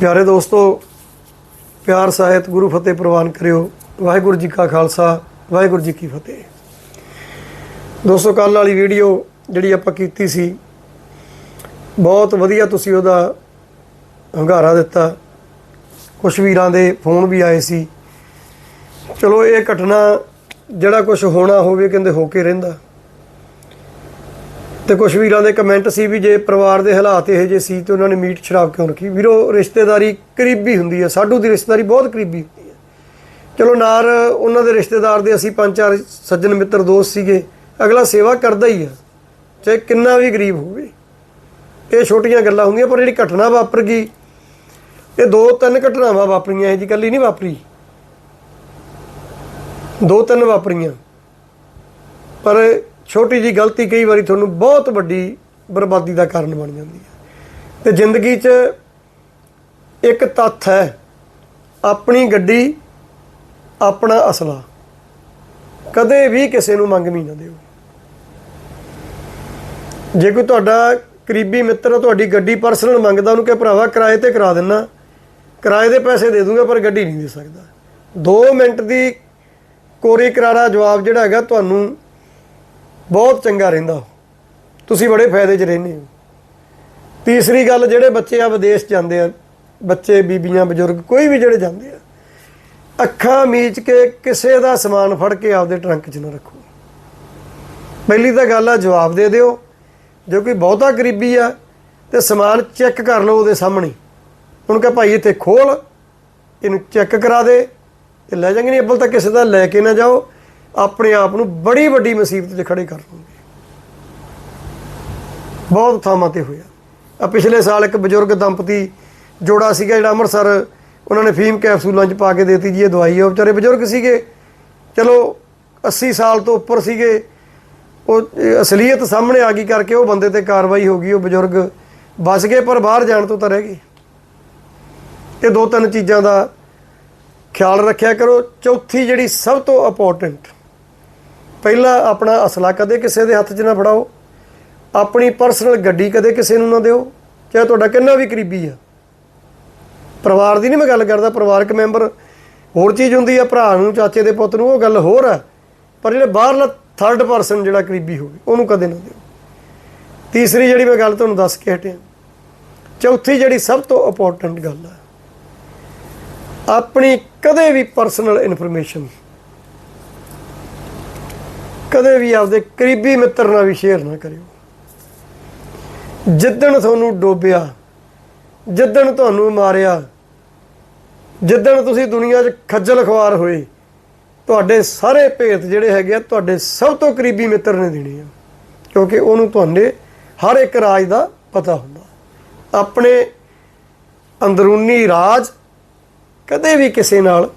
ਪਿਆਰੇ ਦੋਸਤੋ, ਪਿਆਰ ਸਾਹਿਤ ਗੁਰੂ ਫਤਿਹ ਪ੍ਰਵਾਨ ਕਰਿਓ। ਵਾਹਿਗੁਰੂ ਜੀ ਕਾ ਖਾਲਸਾ, ਵਾਹਿਗੁਰੂ ਜੀ ਕੀ ਫਤਿਹ। ਦੋਸਤੋ ਕੱਲ ਵਾਲੀ ਵੀਡੀਓ ਜਿਹੜੀ ਆਪਾਂ ਕੀਤੀ ਸੀ, ਬਹੁਤ ਵਧੀਆ ਤੁਸੀਂ ਉਹਦਾ ਹੰਗਾਰਾ ਦਿੱਤਾ। ਕੁਝ ਵੀਰਾਂ ਦੇ ਫੋਨ ਵੀ ਆਏ ਸੀ। ਚਲੋ, ਇਹ ਘਟਨਾ ਜਿਹੜਾ ਕੁਝ ਹੋਣਾ ਹੋਵੇ, ਕਹਿੰਦੇ ਹੋ ਕੇ ਰਹਿੰਦਾ। ਤੇ ਕੁਝ ਵੀਰਾਂ ਦੇ ਕਮੈਂਟ ਸੀ ਵੀ ਜੇ ਪਰਿਵਾਰ ਦੇ ਹਾਲਾਤ ਇਹੋ ਜਿਹੇ ਸੀ ਤੇ ਉਹਨਾਂ ਨੇ ਮੀਟ ਸ਼ਰਾਬ ਕਿਉਂ ਰੱਖੀ? ਵੀਰੋ, ਰਿਸ਼ਤੇਦਾਰੀ ਕਰੀਬੀ ਹੁੰਦੀ ਹੈ। ਸਾਡੂ ਦੀ ਰਿਸ਼ਤੇਦਾਰੀ ਬਹੁਤ ਕਰੀਬੀ ਹੁੰਦੀ ਹੈ। ਚਲੋ ਨਾਰ ਉਹਨਾਂ ਦੇ ਰਿਸ਼ਤੇਦਾਰ ਦੇ ਅਸੀਂ ਪੰਜ ਚਾਰ ਸੱਜਣ ਮਿੱਤਰ ਦੋਸਤ ਸੀਗੇ। ਅਗਲਾ ਸੇਵਾ ਕਰਦਾ ਹੀ ਆ। ਚਾਹੇ ਕਿੰਨਾ ਵੀ ਗਰੀਬ ਹੋਵੇ। ਇਹ ਛੋਟੀਆਂ ਗੱਲਾਂ ਹੁੰਦੀਆਂ, ਪਰ ਜਿਹੜੀ ਘਟਨਾ ਵਾਪਰ ਗਈ, ਇਹ ਦੋ ਤਿੰਨ ਘਟਨਾਵਾਂ ਵਾਪਰੀਆਂ। ਇਹ ਜੀ ਕੱਲੀ ਨਹੀਂ ਵਾਪਰੀ। ਦੋ ਤਿੰਨ ਵਾਪਰੀਆਂ। ਪਰ ਛੋਟੀ ਜੀ ਗਲਤੀ ਕਈ ਵਾਰੀ ਤੁਹਾਨੂੰ ਬਹੁਤ ਵੱਡੀ ਬਰਬਾਦੀ ਦਾ ਕਾਰਨ ਬਣ ਜਾਂਦੀ ਹੈ। ਤੇ ਜ਼ਿੰਦਗੀ 'ਚ ਇੱਕ ਤੱਥ ਹੈ, ਆਪਣੀ ਗੱਡੀ, ਆਪਣਾ ਅਸਲਾ। ਕਦੇ ਵੀ ਕਿਸੇ ਨੂੰ ਮੰਗਣੀ ਨਾ ਦਿਓ। ਜੇ ਕੋਈ ਤੁਹਾਡਾ ਕਰੀਬੀ ਮਿੱਤਰ ਤੁਹਾਡੀ ਗੱਡੀ ਪਰਸਨਲ ਮੰਗਦਾ, ਉਹਨੂੰ ਕਹੇ, ਭਰਾਵਾ, ਕਿਰਾਏ ਤੇ ਕਰਾ ਦੇਣਾ ਕਿਰਾਏ ਦੇ ਪੈਸੇ ਦੇ ਦੂੰਗਾ, ਪਰ ਗੱਡੀ ਨਹੀਂ ਦੇ ਸਕਦਾ। 2 ਮਿੰਟ ਦੀ ਕੋਰੀ ਕਰਾਰਾ ਜਵਾਬ ਜਿਹੜਾ ਹੈਗਾ, ਤੁਹਾਨੂੰ ਬਹੁਤ ਚੰਗਾ ਰਹਿੰਦਾ। ਉਹ। ਤੁਸੀਂ ਬੜੇ ਫਾਇਦੇ 'ਚ ਰਹਿੰਦੇ ਹੋ। ਤੀਸਰੀ ਗੱਲ, ਜਿਹੜੇ ਬੱਚੇ ਆ ਵਿਦੇਸ਼ ਜਾਂਦੇ ਆ, ਬੱਚੇ, ਬੀਬੀਆਂ, ਬਜ਼ੁਰਗ, ਕੋਈ ਵੀ ਜਿਹੜੇ ਜਾਂਦੇ ਆ, ਅੱਖਾਂ ਮੀਚ ਕੇ ਕਿਸੇ ਦਾ ਸਮਾਨ ਫੜ ਕੇ ਆਪਦੇ ਟਰੰਕ 'ਚ ਨਾ ਰੱਖੋ। ਪਹਿਲੀ ਤਾਂ ਗੱਲ ਆ, ਜਵਾਬ ਦੇ ਦਿਓ। ਜੋ ਕੋਈ ਬਹੁਤਾ ਗਰੀਬੀ ਆ, ਤੇ ਸਮਾਨ ਚੈੱਕ ਕਰ ਲਓ ਉਹਦੇ ਸਾਹਮਣੇ। ਹੁਣ ਕਹ, ਭਾਈ, ਇੱਥੇ ਖੋਲ, ਇਹਨੂੰ ਚੈੱਕ ਕਰਾ ਦੇ, ਤੇ ਲੈ ਜਾਗੇ ਨਹੀਂ ਅੱਬਲ ਤਾਂ ਕਿਸੇ ਦਾ ਲੈ ਕੇ ਨਾ ਜਾਓ। ਆਪਣੇ ਆਪ ਨੂੰ ਬੜੀ ਵੱਡੀ ਮੁਸੀਬਤ 'ਚ ਖੜੇ ਕਰ ਲਓਗੇ ਬਹੁਤ ਥਾਵਾਂ ਤੇ ਹੋਇਆ। ਆ ਪਿਛਲੇ ਸਾਲ ਇੱਕ ਬਜ਼ੁਰਗ ਦੰਪਤੀ ਜੋੜਾ ਸੀਗਾ ਜਿਹੜਾ ਅੰਮ੍ਰਿਤਸਰ, ਉਹਨਾਂ ਨੇ ਫੀਮ ਕੈਪਸੂਲਾਂ 'ਚ ਪਾ ਕੇ ਦੇਤੀ ਜੀ, ਇਹ ਦਵਾਈ ਉਹ ਵਿਚਾਰੇ ਬਜ਼ੁਰਗ ਸੀਗੇ। ਚਲੋ 80 ਸਾਲ ਤੋਂ ਉੱਪਰ ਸੀਗੇ। ਉਹ ਅਸਲੀਅਤ ਸਾਹਮਣੇ ਆ ਗਈ ਕਰਕੇ ਉਹ ਬੰਦੇ ਤੇ ਕਾਰਵਾਈ ਹੋ ਗਈ। ਉਹ ਬਜ਼ੁਰਗ ਬਚ ਗਏ, ਪਰ ਬਾਹਰ ਜਾਣ ਤੋਂ ਤਾਂ ਰਹਿ ਗਏ। ਇਹ ਦੋ ਤਿੰਨ ਚੀਜ਼ਾਂ ਦਾ ਖਿਆਲ ਰੱਖਿਆ ਕਰੋ। ਚੌਥੀ ਜਿਹੜੀ ਸਭ ਤੋਂ ਇੰਪੋਰਟੈਂਟ ਪਹਿਲਾ ਆਪਣਾ ਅਸਲਾ ਕਦੇ ਕਿਸੇ ਦੇ ਹੱਥ 'ਚ ਨਾ ਫੜਾਓ, ਆਪਣੀ ਪਰਸਨਲ ਗੱਡੀ ਕਦੇ ਕਿਸੇ ਨੂੰ ਨਾ ਦਿਓ, ਚਾਹੇ ਤੁਹਾਡਾ ਕਿੰਨਾ ਵੀ ਕਰੀਬੀ ਆ। ਪਰਿਵਾਰ ਦੀ ਨਹੀਂ ਮੈਂ ਗੱਲ ਕਰਦਾ, ਪਰਿਵਾਰਕ ਮੈਂਬਰ, ਹੋਰ ਚੀਜ਼ ਹੁੰਦੀ ਆ, ਭਰਾ ਨੂੰ, ਚਾਚੇ ਦੇ ਪੁੱਤ ਨੂੰ, ਉਹ ਗੱਲ ਹੋਰ ਆ, ਪਰ ਜਿਹੜੇ ਬਾਹਰਲਾ ਥਰਡ ਪਰਸਨ ਜਿਹੜਾ ਕਰੀਬੀ ਹੋਵੇ, ਉਹਨੂੰ ਕਦੇ ਨਾ ਦਿਓ। ਤੀਸਰੀ ਜਿਹੜੀ ਮੈਂ ਗੱਲ ਤੁਹਾਨੂੰ ਦੱਸ ਕੇ ਹਟਿਆ, ਚੌਥੀ ਜਿਹੜੀ ਸਭ ਤੋਂ ਇੰਪੋਰਟੈਂਟ ਗੱਲ ਆ, ਆਪਣੀ ਕਦੇ ਵੀ ਪਰਸਨਲ ਇਨਫੋਰਮੇਸ਼ਨ ਕਦੇ ਵੀ ਆਪਦੇ ਕਰੀਬੀ ਮਿੱਤਰ ਨਾਲ ਵੀ ਸ਼ੇਅਰ ਨਾ ਕਰਿਓ। ਜਿੱਦਣ ਤੁਹਾਨੂੰ ਡੋਬਿਆ, ਜਿੱਦਣ ਤੁਹਾਨੂੰ ਮਾਰਿਆ, ਜਿੱਦਣ ਤੁਸੀਂ ਦੁਨੀਆ 'ਚ ਖੱਜਲ ਖਵਾਰ ਹੋਏ, ਤੁਹਾਡੇ ਸਾਰੇ ਭੇਤ ਜਿਹੜੇ ਹੈਗੇ ਆ, ਤੁਹਾਡੇ ਸਭ ਤੋਂ ਕਰੀਬੀ ਮਿੱਤਰ ਨੇ ਦੇਣੇ ਆ। ਕਿਉਂਕਿ ਉਹਨੂੰ ਤੁਹਾਡੇ ਹਰ ਇੱਕ ਰਾਜ ਦਾ ਪਤਾ ਹੁੰਦਾ। ਆਪਣੇ ਅੰਦਰੂਨੀ ਰਾਜ ਕਦੇ ਵੀ ਕਿਸੇ ਨਾਲ,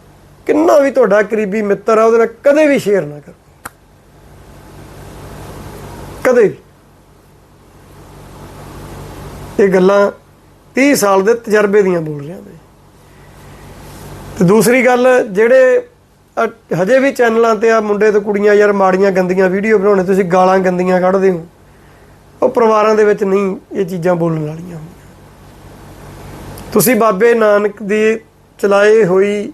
ਕਿੰਨਾ ਵੀ ਤੁਹਾਡਾ ਕਰੀਬੀ ਮਿੱਤਰ ਆ, ਉਹਦੇ ਨਾਲ ਕਦੇ ਵੀ ਸ਼ੇਅਰ ਨਾ ਕਰੋ। ਕਦੇ ਇਹ ਗੱਲਾਂ 30 ਸਾਲ ਦੇ ਤਜਰਬੇ ਦੀਆਂ ਬੋਲ ਰਿਹਾ ਮੈਂ। ਤੇ ਦੂਸਰੀ ਗੱਲ, ਜਿਹੜੇ ਹਜੇ ਵੀ ਚੈਨਲਾਂ ਤੇ ਆ ਮੁੰਡੇ ਤੇ ਕੁੜੀਆਂ ਯਾਰ ਮਾੜੀਆਂ ਗੰਦੀਆਂ ਵੀਡੀਓ ਬਣਾਉਣੇ, ਤੁਸੀਂ ਗਾਲਾਂ ਗੰਦੀਆਂ ਕੱਢਦੇ ਹੋ। ਉਹ ਪਰਿਵਾਰਾਂ ਦੇ ਵਿੱਚ ਨਹੀਂ ਇਹ ਚੀਜ਼ਾਂ ਬੋਲਣ ਵਾਲੀਆਂ ਹੁੰਦੀਆਂ। ਤੁਸੀਂ ਬਾਬੇ ਨਾਨਕ ਦੀ ਚਲਾਏ ਹੋਈ,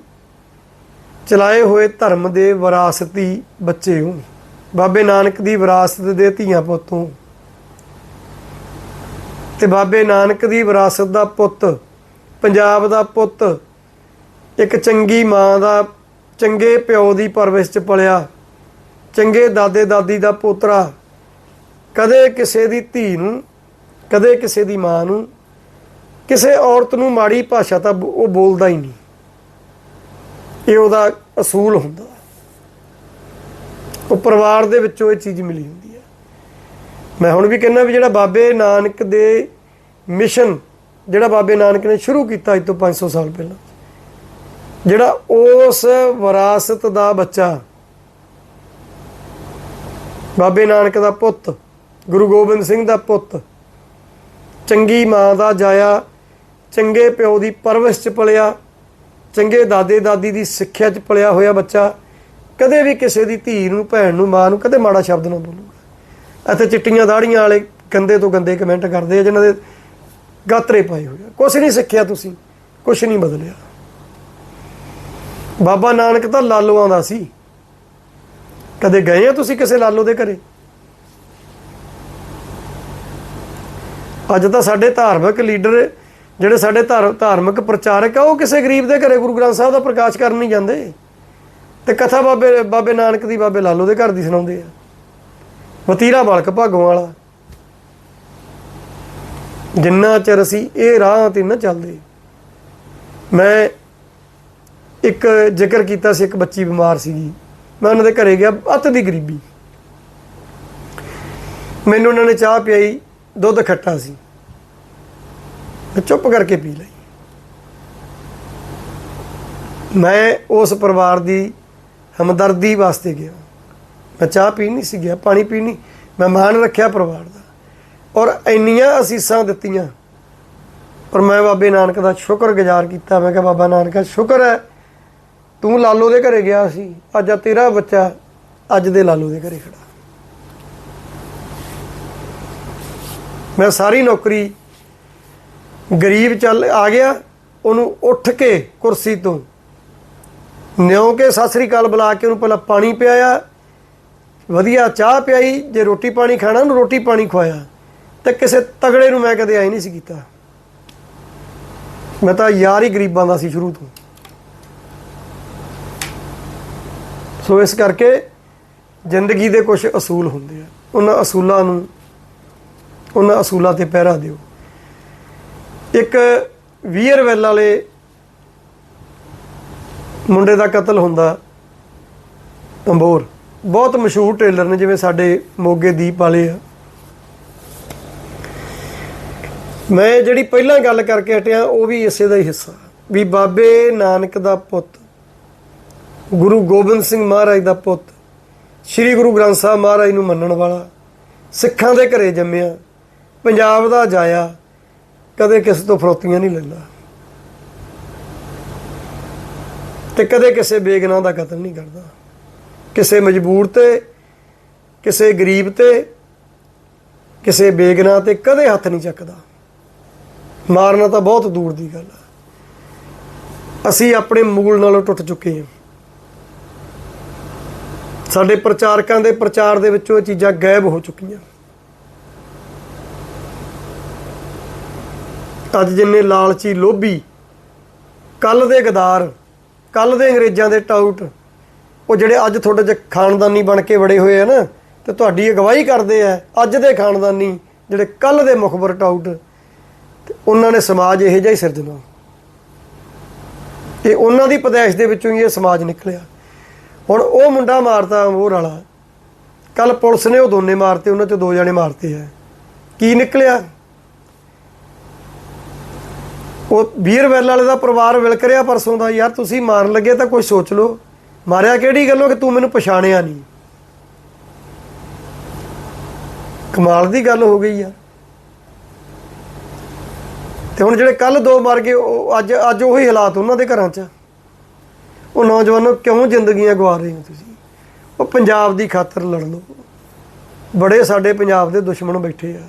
ਚਲਾਏ ਹੋਏ ਧਰਮ ਦੇ ਵਿਰਾਸਤੀ ਬੱਚੇ ਹੋ। ਬਾਬੇ ਨਾਨਕ ਦੀ ਵਿਰਾਸਤ ਦੇ ਧੀਆਂ ਪੁੱਤੋਂ ਹੋ। ਤੇ ਬਾਬੇ ਨਾਨਕ ਦੀ ਵਿਰਾਸਤ ਦਾ ਪੁੱਤ, ਪੰਜਾਬ ਦਾ ਪੁੱਤ, ਇੱਕ ਚੰਗੀ ਮਾਂ ਦਾ, ਚੰਗੇ ਪਿਓ ਦੀ ਪਰਵਰਿਸ਼ ਚ ਪਲਿਆ, ਚੰਗੇ ਦਾਦੇ ਦਾਦੀ ਦਾ ਪੋਤਰਾ, ਕਦੇ ਕਿਸੇ ਦੀ ਧੀ ਨੂੰ, ਕਦੇ ਕਿਸੇ ਦੀ ਮਾਂ ਨੂੰ, ਕਿਸੇ ਔਰਤ ਨੂੰ ਮਾੜੀ ਭਾਸ਼ਾ ਤਾਂ ਬ- ਉਹ ਬੋਲਦਾ ਹੀ ਨਹੀਂ। ਇਹ ਉਹਦਾ ਅਸੂਲ ਹੁੰਦਾ। ਉਹ ਪਰਿਵਾਰ ਦੇ ਵਿੱਚੋਂ ਇਹ ਚੀਜ਼ ਮਿਲੀ ਹੁੰਦੀ ਹੈ। ਮੈਂ ਹੁਣ ਵੀ ਕਹਿੰਦਾ ਵੀ ਜਿਹੜਾ ਬਾਬੇ ਨਾਨਕ ਦੇ ਮਿਸ਼ਨ, ਜਿਹੜਾ ਬਾਬੇ ਨਾਨਕ ਨੇ ਸ਼ੁਰੂ ਕੀਤਾ ਅੱਜ ਤੋਂ 500 ਸਾਲ ਪਹਿਲਾਂ, ਜਿਹੜਾ ਉਸ ਵਿਰਾਸਤ ਦਾ ਬੱਚਾ, ਬਾਬੇ ਨਾਨਕ ਦਾ ਪੁੱਤ, ਗੁਰੂ ਗੋਬਿੰਦ ਸਿੰਘ ਦਾ ਪੁੱਤ, ਚੰਗੀ ਮਾਂ ਦਾ ਜਾਇਆ, ਚੰਗੇ ਪਿਓ ਦੀ ਪਰਵਿਸ਼ ਚ ਪਲਿਆ, ਚੰਗੇ ਦਾਦੇ ਦਾਦੀ ਦੀ ਸਿੱਖਿਆ ਚ ਪਲਿਆ ਹੋਇਆ ਬੱਚਾ ਕਦੇ ਵੀ ਕਿਸੇ ਦੀ ਧੀ ਨੂੰ, ਭੈਣ ਨੂੰ, ਮਾਂ ਨੂੰ ਕਦੇ ਮਾੜਾ ਸ਼ਬਦ ਨਾ ਬੋਲੂਗਾ ਇੱਥੇ ਚਿੱਟੀਆਂ ਦਾੜੀਆਂ ਵਾਲੇ ਗੰਦੇ ਤੋਂ ਗੰਦੇ ਕਮੈਂਟ ਕਰਦੇ ਆ, ਜਿਨ੍ਹਾਂ ਦੇ ਗਾਤਰੇ ਪਾਏ ਹੋਏ ਆ। ਕੁਛ ਨਹੀਂ ਸਿੱਖਿਆ ਤੁਸੀਂ ਕੁਝ ਨਹੀਂ ਬਦਲਿਆ। ਬਾਬਾ ਨਾਨਕ ਤਾਂ ਲਾਲੋਆਂ ਦਾ ਸੀ। ਕਦੇ ਗਏ ਆ ਤੁਸੀਂ ਕਿਸੇ ਲਾਲੋ ਦੇ ਘਰੇ? ਅੱਜ ਤਾਂ ਸਾਡੇ ਧਾਰਮਿਕ ਲੀਡਰ, ਜਿਹੜੇ ਸਾਡੇ ਧਾਰ- ਧਾਰਮਿਕ ਪ੍ਰਚਾਰਕ ਆ, ਉਹ ਕਿਸੇ ਗਰੀਬ ਦੇ ਘਰੇ ਗੁਰੂ ਗ੍ਰੰਥ ਸਾਹਿਬ ਦਾ ਪ੍ਰਕਾਸ਼ ਕਰਨ ਨਹੀਂ ਜਾਂਦੇ। ਤੇ ਕਥਾ ਬਾਬੇ ਬਾਬੇ ਨਾਨਕ ਦੀ ਬਾਬੇ ਲਾਲੋ ਦੇ ਘਰ ਦੀ ਸੁਣਾਉਂਦੇ ਆ। ਵਤੀਰਾ ਬਾਲਕ ਭਾਗੋਂ ਵਾਲਾ। ਜਿੰਨਾ ਚਿਰ ਅਸੀਂ ਇਹ ਰਾਹ ਤੇ ਨਾ ਚੱਲਦੇ, ਮੈਂ ਇੱਕ ਜ਼ਿਕਰ ਕੀਤਾ ਸੀ, ਇੱਕ ਬੱਚੀ ਬਿਮਾਰ ਸੀਗੀ। ਮੈਂ ਉਹਨਾਂ ਦੇ ਘਰੇ ਗਿਆ, ਅੱਤ ਦੀ ਗਰੀਬੀ। ਮੈਨੂੰ ਉਹਨਾਂ ਨੇ ਚਾਹ ਪਿਆਈ, ਦੁੱਧ ਖੱਟਾ ਸੀ। ਮੈਂ ਚੁੱਪ ਕਰਕੇ ਪੀ ਲਈ। ਮੈਂ ਉਸ ਪਰਿਵਾਰ ਦੀ ਹਮਦਰਦੀ ਵਾਸਤੇ ਗਿਆ। ਮੈਂ ਚਾਹ ਪੀਣ ਨਹੀਂ ਸੀ, ਗਿਆ, ਪਾਣੀ ਪੀਣ ਨਹੀਂ ਮੈਂ ਮਾਨ ਰੱਖਿਆ ਪਰਿਵਾਰ ਦਾ। ਔਰ ਇੰਨੀਆਂ ਅਸੀਸਾਂ ਦਿੱਤੀਆਂ। ਔਰ ਮੈਂ ਬਾਬੇ ਨਾਨਕ ਦਾ ਸ਼ੁਕਰਗੁਜ਼ਾਰ ਕੀਤਾ। ਮੈਂ ਕਿਹਾ, ਬਾਬਾ ਨਾਨਕਾ, ਸ਼ੁਕਰ ਹੈ, ਤੂੰ ਲਾਲੋ ਦੇ ਘਰੇ ਗਿਆ ਸੀ। ਅੱਜ ਆ ਤੇਰਾ ਬੱਚਾ ਅੱਜ ਦੇ ਲਾਲੋ ਦੇ ਘਰੇ ਖੜਾ। ਮੈਂ ਸਾਰੀ ਨੌਕਰੀ ਗਰੀਬ ਚੱਲ ਆ ਗਿਆ। ਉਹਨੂੰ ਉੱਠ ਕੇ ਕੁਰਸੀ ਤੋਂ ਨਿਉ ਕੇ ਸਤਿ ਸ੍ਰੀ ਅਕਾਲ ਬੁਲਾ ਕੇ ਉਹਨੂੰ ਪਹਿਲਾਂ ਪਾਣੀ ਪਿਆਇਆ। ਵਧੀਆ ਚਾਹ ਪਿਆਈ, ਜੇ ਰੋਟੀ ਪਾਣੀ ਖਾਣਾ, ਉਹਨੂੰ ਰੋਟੀ ਪਾਣੀ ਖਵਾਇਆ। ਤੇ ਕਿਸੇ ਤਗੜੇ ਨੂੰ ਮੈਂ ਕਦੇ ਆਈ ਨਹੀਂ ਸੀ ਕੀਤਾ। ਮੈਂ ਤਾਂ ਯਾਰ ਹੀ ਗਰੀਬਾਂ ਦਾ ਸੀ ਸ਼ੁਰੂ ਤੋਂ। ਸੋ ਇਸ ਕਰਕੇ ਜ਼ਿੰਦਗੀ ਦੇ ਕੁਝ ਅਸੂਲ ਹੁੰਦੇ ਆ। ਉਹਨਾਂ ਅਸੂਲਾਂ ਨੂੰ, ਉਹਨਾਂ ਅਸੂਲਾਂ ਤੇ ਪਹਿਰਾ ਦਿਓ। ਇੱਕ ਵੀਅਰ ਵੀਅਰਵੈਲ ਵਾਲੇ ਮੁੰਡੇ ਦਾ ਕਤਲ ਹੁੰਦਾ ਅੰਬੋਰ। ਬਹੁਤ ਮਸ਼ਹੂਰ ਟੇਲਰ ਨੇ, ਜਿਵੇਂ ਸਾਡੇ ਮੋਗੇ ਦੀਪ ਵਾਲੇ ਆ। ਮੈਂ ਜਿਹੜੀ ਪਹਿਲਾਂ ਗੱਲ ਕਰਕੇ ਹਟਿਆ, ਉਹ ਵੀ ਇਸੇ ਦਾ ਹੀ ਹਿੱਸਾ। ਵੀ ਬਾਬੇ ਨਾਨਕ ਦਾ ਪੁੱਤ, ਗੁਰੂ ਗੋਬਿੰਦ ਸਿੰਘ ਮਹਾਰਾਜ ਦਾ ਪੁੱਤ, ਸ੍ਰੀ ਗੁਰੂ ਗ੍ਰੰਥ ਸਾਹਿਬ ਮਹਾਰਾਜ ਨੂੰ ਮੰਨਣ ਵਾਲਾ, ਸਿੱਖਾਂ ਦੇ ਘਰੇ ਜੰਮਿਆ, ਪੰਜਾਬ ਦਾ ਜਾਇਆ, ਕਦੇ ਕਿਸੇ ਤੋਂ ਫਰੋਤੀਆਂ ਨਹੀਂ ਲੈਂਦਾ। ਤੇ ਕਦੇ ਕਿਸੇ ਬੇਗਨਾਹ ਦਾ ਕਤਲ ਨਹੀਂ ਕਰਦਾ। ਕਿਸੇ ਮਜਬੂਰ ਤੇ, ਕਿਸੇ ਗਰੀਬ ਤੇ, ਕਿਸੇ ਬੇਗਨਾਹ ਤੇ ਕਦੇ ਹੱਥ ਨਹੀਂ ਚੱਕਦਾ। ਮਾਰਨਾ ਤਾਂ ਬਹੁਤ ਦੂਰ ਦੀ ਗੱਲ ਹੈ। ਅਸੀਂ ਆਪਣੇ ਮੂਲ ਨਾਲੋਂ ਟੁੱਟ ਚੁੱਕੇ ਹਾਂ। ਸਾਡੇ ਪ੍ਰਚਾਰਕਾਂ ਦੇ ਪ੍ਰਚਾਰ ਦੇ ਵਿੱਚੋਂ ਇਹ ਚੀਜ਼ਾਂ ਗਾਇਬ ਹੋ ਚੁੱਕੀਆਂ। ਅੱਜ ਜਿੰਨੇ ਲਾਲਚੀ ਲੋਭੀ ਕੱਲ ਦੇ ਗਦਾਰ ਕੱਲ ਦੇ ਅੰਗਰੇਜ਼ਾਂ ਦੇ ਟਾਊਟ ਉਹ ਜਿਹੜੇ ਅੱਜ ਤੁਹਾਡੇ ਚ ਖਾਨਦਾਨੀ ਬਣ ਕੇ ਵੜੇ ਹੋਏ ਆ ਨਾ, ਤੇ ਤੁਹਾਡੀ ਅਗਵਾਈ ਕਰਦੇ ਆ ਅੱਜ ਦੇ ਖਾਨਦਾਨੀ, ਜਿਹੜੇ ਕੱਲ ਦੇ ਮੁਖਬਰ ਟਾਊਟ ਉਹਨਾਂ ਨੇ ਸਮਾਜ ਇਹੋ ਜਿਹਾ ਹੀ ਸਿਰਜਣਾ। ਇਹ ਉਹਨਾਂ ਦੀ ਪਦੈਸ਼ ਦੇ ਵਿੱਚੋਂ ਹੀ ਇਹ ਸਮਾਜ ਨਿਕਲਿਆ। ਹੁਣ ਉਹ ਮੁੰਡਾ ਮਾਰਤਾ ਮੋਹਰ ਵਾਲਾ। ਕੱਲ ਪੁਲਿਸ ਨੇ ਉਹ ਦੋਨੇ ਮਾਰਤੇ, ਉਹਨਾਂ ਚੋਂ ਦੋ ਜਣੇ ਮਾਰਤੇ ਆ। ਕੀ ਨਿਕਲਿਆ? ਉਹ ਵੀਰਵੈਲ ਵਾਲੇ ਦਾ ਪਰਿਵਾਰ ਵਿਲਕ ਰਿਹਾ ਪਰਸੋਂ ਦਾ, ਯਾਰ ਤੁਸੀਂ ਮਾਰਨ ਲੱਗੇ ਤਾਂ ਕੋਈ ਸੋਚ ਲਓ। ਮਾਰਿਆ ਕਿਹੜੀ ਗੱਲੋਂ ਕਿ ਤੂੰ ਮੈਨੂੰ ਪਛਾਣਿਆ ਨਹੀਂ? ਕਮਾਲ ਦੀ ਗੱਲ ਹੋ ਗਈ ਯਾਰ ਤੇ ਹੁਣ ਜਿਹੜੇ ਕੱਲ ਦੋ ਮਰ ਗਏ, ਉਹ ਅੱਜ ਅੱਜ ਉਹੀ ਹਾਲਾਤ ਉਹਨਾਂ ਦੇ ਘਰਾਂ 'ਚ ਉਹ ਨੌਜਵਾਨੋ ਕਿਉਂ ਜ਼ਿੰਦਗੀਆਂ ਗਵਾ ਰਹੇ ਹੋ ਤੁਸੀਂ? ਉਹ ਪੰਜਾਬ ਦੀ ਖਾਤਰ ਲੜ ਲਓ। ਬੜੇ ਸਾਡੇ ਪੰਜਾਬ ਦੇ ਦੁਸ਼ਮਣ ਬੈਠੇ ਆ।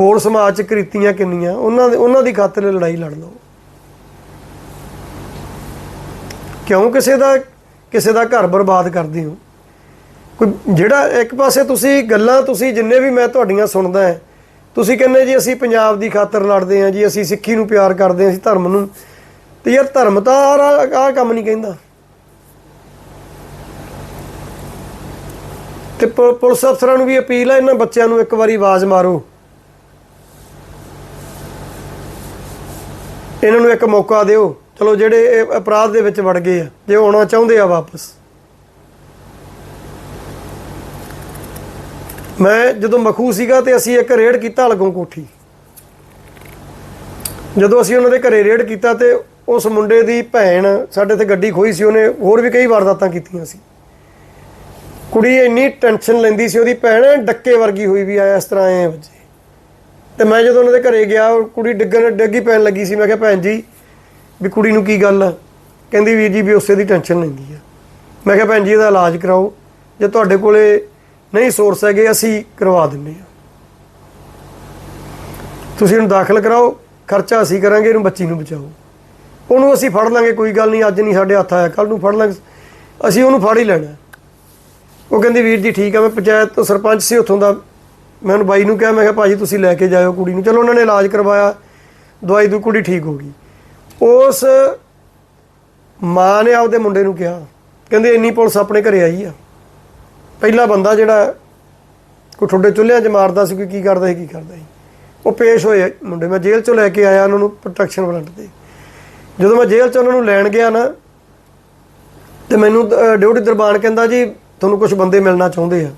ਹੋਰ ਸਮਾਜ 'ਚ ਕ੍ਰਿਤੀਆਂ ਕਿੰਨੀਆਂ, ਉਹਨਾਂ ਦੇ ਉਹਨਾਂ ਦੀ ਖਾਤਰ ਲੜਾਈ ਲੜ ਲਓ। ਕਿਉਂ ਕਿਸੇ ਦਾ ਕਿਸੇ ਦਾ ਘਰ ਬਰਬਾਦ ਕਰਦੇ ਹੋ? ਕੋਈ ਜਿਹੜਾ ਇੱਕ ਪਾਸੇ ਤੁਸੀਂ ਗੱਲਾਂ ਤੁਸੀਂ ਜਿੰਨੇ ਵੀ ਮੈਂ ਤੁਹਾਡੀਆਂ ਸੁਣਦਾ ਹੈ, ਤੁਸੀਂ ਕਹਿੰਦੇ ਜੀ ਅਸੀਂ ਪੰਜਾਬ ਦੀ ਖਾਤਰ ਲੜਦੇ ਹਾਂ ਜੀ, ਅਸੀਂ ਸਿੱਖੀ ਨੂੰ ਪਿਆਰ ਕਰਦੇ ਹਾਂ, ਅਸੀਂ ਧਰਮ ਨੂੰ। ਤੇ ਯਾਰ ਧਰਮ ਤਾਂ ਆਹ ਕੰਮ ਨਹੀਂ ਕਹਿੰਦਾ। ਤੇ ਪੁਲਿਸ ਅਫਸਰਾਂ ਨੂੰ ਵੀ ਅਪੀਲ ਹੈ ਇਹਨਾਂ ਬੱਚਿਆਂ ਨੂੰ ਇੱਕ ਵਾਰੀ ਆਵਾਜ਼ ਮਾਰੋ। ਇਹਨਾਂ ਨੂੰ ਇੱਕ ਮੌਕਾ ਦਿਓ। ਚਲੋ ਜਿਹੜੇ ਇਹ ਅਪਰਾਧ ਦੇ ਵਿੱਚ ਵੜ ਗਏ ਆ, ਜੇ ਉਹ ਆਉਣਾ ਚਾਹੁੰਦੇ ਆ ਵਾਪਸ। ਮੈਂ ਜਦੋਂ ਮਖੂ ਸੀਗਾ ਤੇ ਅਸੀਂ ਇੱਕ ਰੇਡ ਕੀਤਾ ਲਗੋਂ ਕੋਠੀ। ਜਦੋਂ ਅਸੀਂ ਉਹਨਾਂ ਦੇ ਘਰੇ ਰੇਡ ਕੀਤਾ ਤੇ ਉਸ ਮੁੰਡੇ ਦੀ ਭੈਣ ਸਾਡੇ ਤੇ ਗੱਡੀ ਖੋਈ ਸੀ, ਉਹਨੇ ਹੋਰ ਵੀ ਕਈ ਵਾਰਦਾਤਾਂ ਕੀਤੀਆਂ ਸੀ। ਕੁੜੀ ਇੰਨੀ ਟੈਨਸ਼ਨ ਲੈਂਦੀ ਸੀ, ਉਹਦੀ ਭੈਣ ਡੱਕੇ ਵਰਗੀ ਹੋਈ ਵੀ ਆ, ਇਸ ਤਰ੍ਹਾਂ ਐ ਵੱਜੇ। ਤੇ ਮੈਂ ਜਦੋਂ ਉਹਨਾਂ ਦੇ ਘਰੇ ਗਿਆ, ਉਹ ਕੁੜੀ ਡਿੱਗਣ, ਡਿੱਗੀ ਪੈਣ ਲੱਗੀ ਸੀ। ਮੈਂ ਕਿਹਾ, ਭੈਣ ਜੀ, ਵੀ ਕੁੜੀ ਨੂੰ ਕੀ ਗੱਲ ਆ? ਕਹਿੰਦੀ ਵੀਰ ਜੀ ਵੀ ਉਸੇ ਦੀ ਟੈਨਸ਼ਨ ਲੈਂਦੀ ਆ। ਮੈਂ ਕਿਹਾ, ਭੈਣ ਜੀ, ਇਹਦਾ ਇਲਾਜ ਕਰਾਓ। ਜੇ ਤੁਹਾਡੇ ਕੋਲੇ ਨਹੀਂ ਸੋਰਸ ਹੈਗੇ, ਅਸੀਂ ਕਰਵਾ ਦਿੰਨੇ ਆ। ਤੁਸੀਂ ਇਹਨੂੰ ਦਾਖਲ ਕਰਾਓ, ਖਰਚਾ ਅਸੀਂ ਕਰਾਂਗੇ, ਇਹਨੂੰ ਬੱਚੀ ਨੂੰ ਬਚਾਓ। ਉਹਨੂੰ ਅਸੀਂ ਫੜ ਲਾਂਗੇ, ਕੋਈ ਗੱਲ ਨਹੀਂ, ਅੱਜ ਨਹੀਂ ਸਾਡੇ ਹੱਥ ਆਇਆ ਕੱਲ ਨੂੰ ਫੜ ਲਾਂਗੇ। ਅਸੀਂ ਉਹਨੂੰ ਫੜ ਹੀ ਲੈਣਾ। ਉਹ ਕਹਿੰਦੀ, ਵੀਰ ਜੀ, ਠੀਕ ਆ, ਮੈਂ ਪੰਚਾਇਤ ਤੋਂ ਸਰਪੰਚ ਸੀ, ਉੱਥੋਂ ਦਾ ਮੈਂ ਉਹਨੂੰ ਬਾਈ ਨੂੰ ਕਿਹਾ, ਮੈਂ ਕਿਹਾ ਭਾਜੀ ਤੁਸੀਂ ਲੈ ਕੇ ਜਾਇਓ ਕੁੜੀ ਨੂੰ। ਚਲੋ ਉਹਨਾਂ ਨੇ ਇਲਾਜ ਕਰਵਾਇਆ, ਦਵਾਈ ਦੂ ਕੁੜੀ ਠੀਕ ਹੋ ਗਈ। ਉਸ ਮਾਂ ਨੇ ਆਪਦੇ ਮੁੰਡੇ ਨੂੰ ਕਿਹਾ, ਕਹਿੰਦੇ ਇੰਨੀ ਪੁਲਿਸ ਆਪਣੇ ਘਰੇ ਆਈ ਆ। ਪਹਿਲਾ ਬੰਦਾ ਜਿਹੜਾ ਕੋਈ ਠੁੱਡੇ ਚੁੱਲ੍ਹਿਆਂ 'ਚ ਮਾਰਦਾ ਸੀ, ਕੋਈ ਕੀ ਕਰਦਾ ਸੀ, ਕੀ ਕਰਦਾ ਸੀ। ਉਹ ਪੇਸ਼ ਹੋਏ ਮੁੰਡੇ। ਮੈਂ ਜੇਲ੍ਹ 'ਚੋਂ ਲੈ ਕੇ ਆਇਆ ਉਹਨਾਂ ਨੂੰ ਪ੍ਰੋਟੈਕਸ਼ਨ ਵਾਰੰਟ ਤੇ। ਜਦੋਂ ਮੈਂ ਜੇਲ੍ਹ 'ਚ ਉਹਨਾਂ ਨੂੰ ਲੈਣ ਗਿਆ ਨਾ, ਤੇ ਮੈਨੂੰ ਡਿਊਟੀ ਦਰਬਾਨ ਕਹਿੰਦਾ ਜੀ, ਤੁਹਾਨੂੰ ਕੁਝ ਬੰਦੇ ਮਿਲਣਾ ਚਾਹੁੰਦੇ ਆ।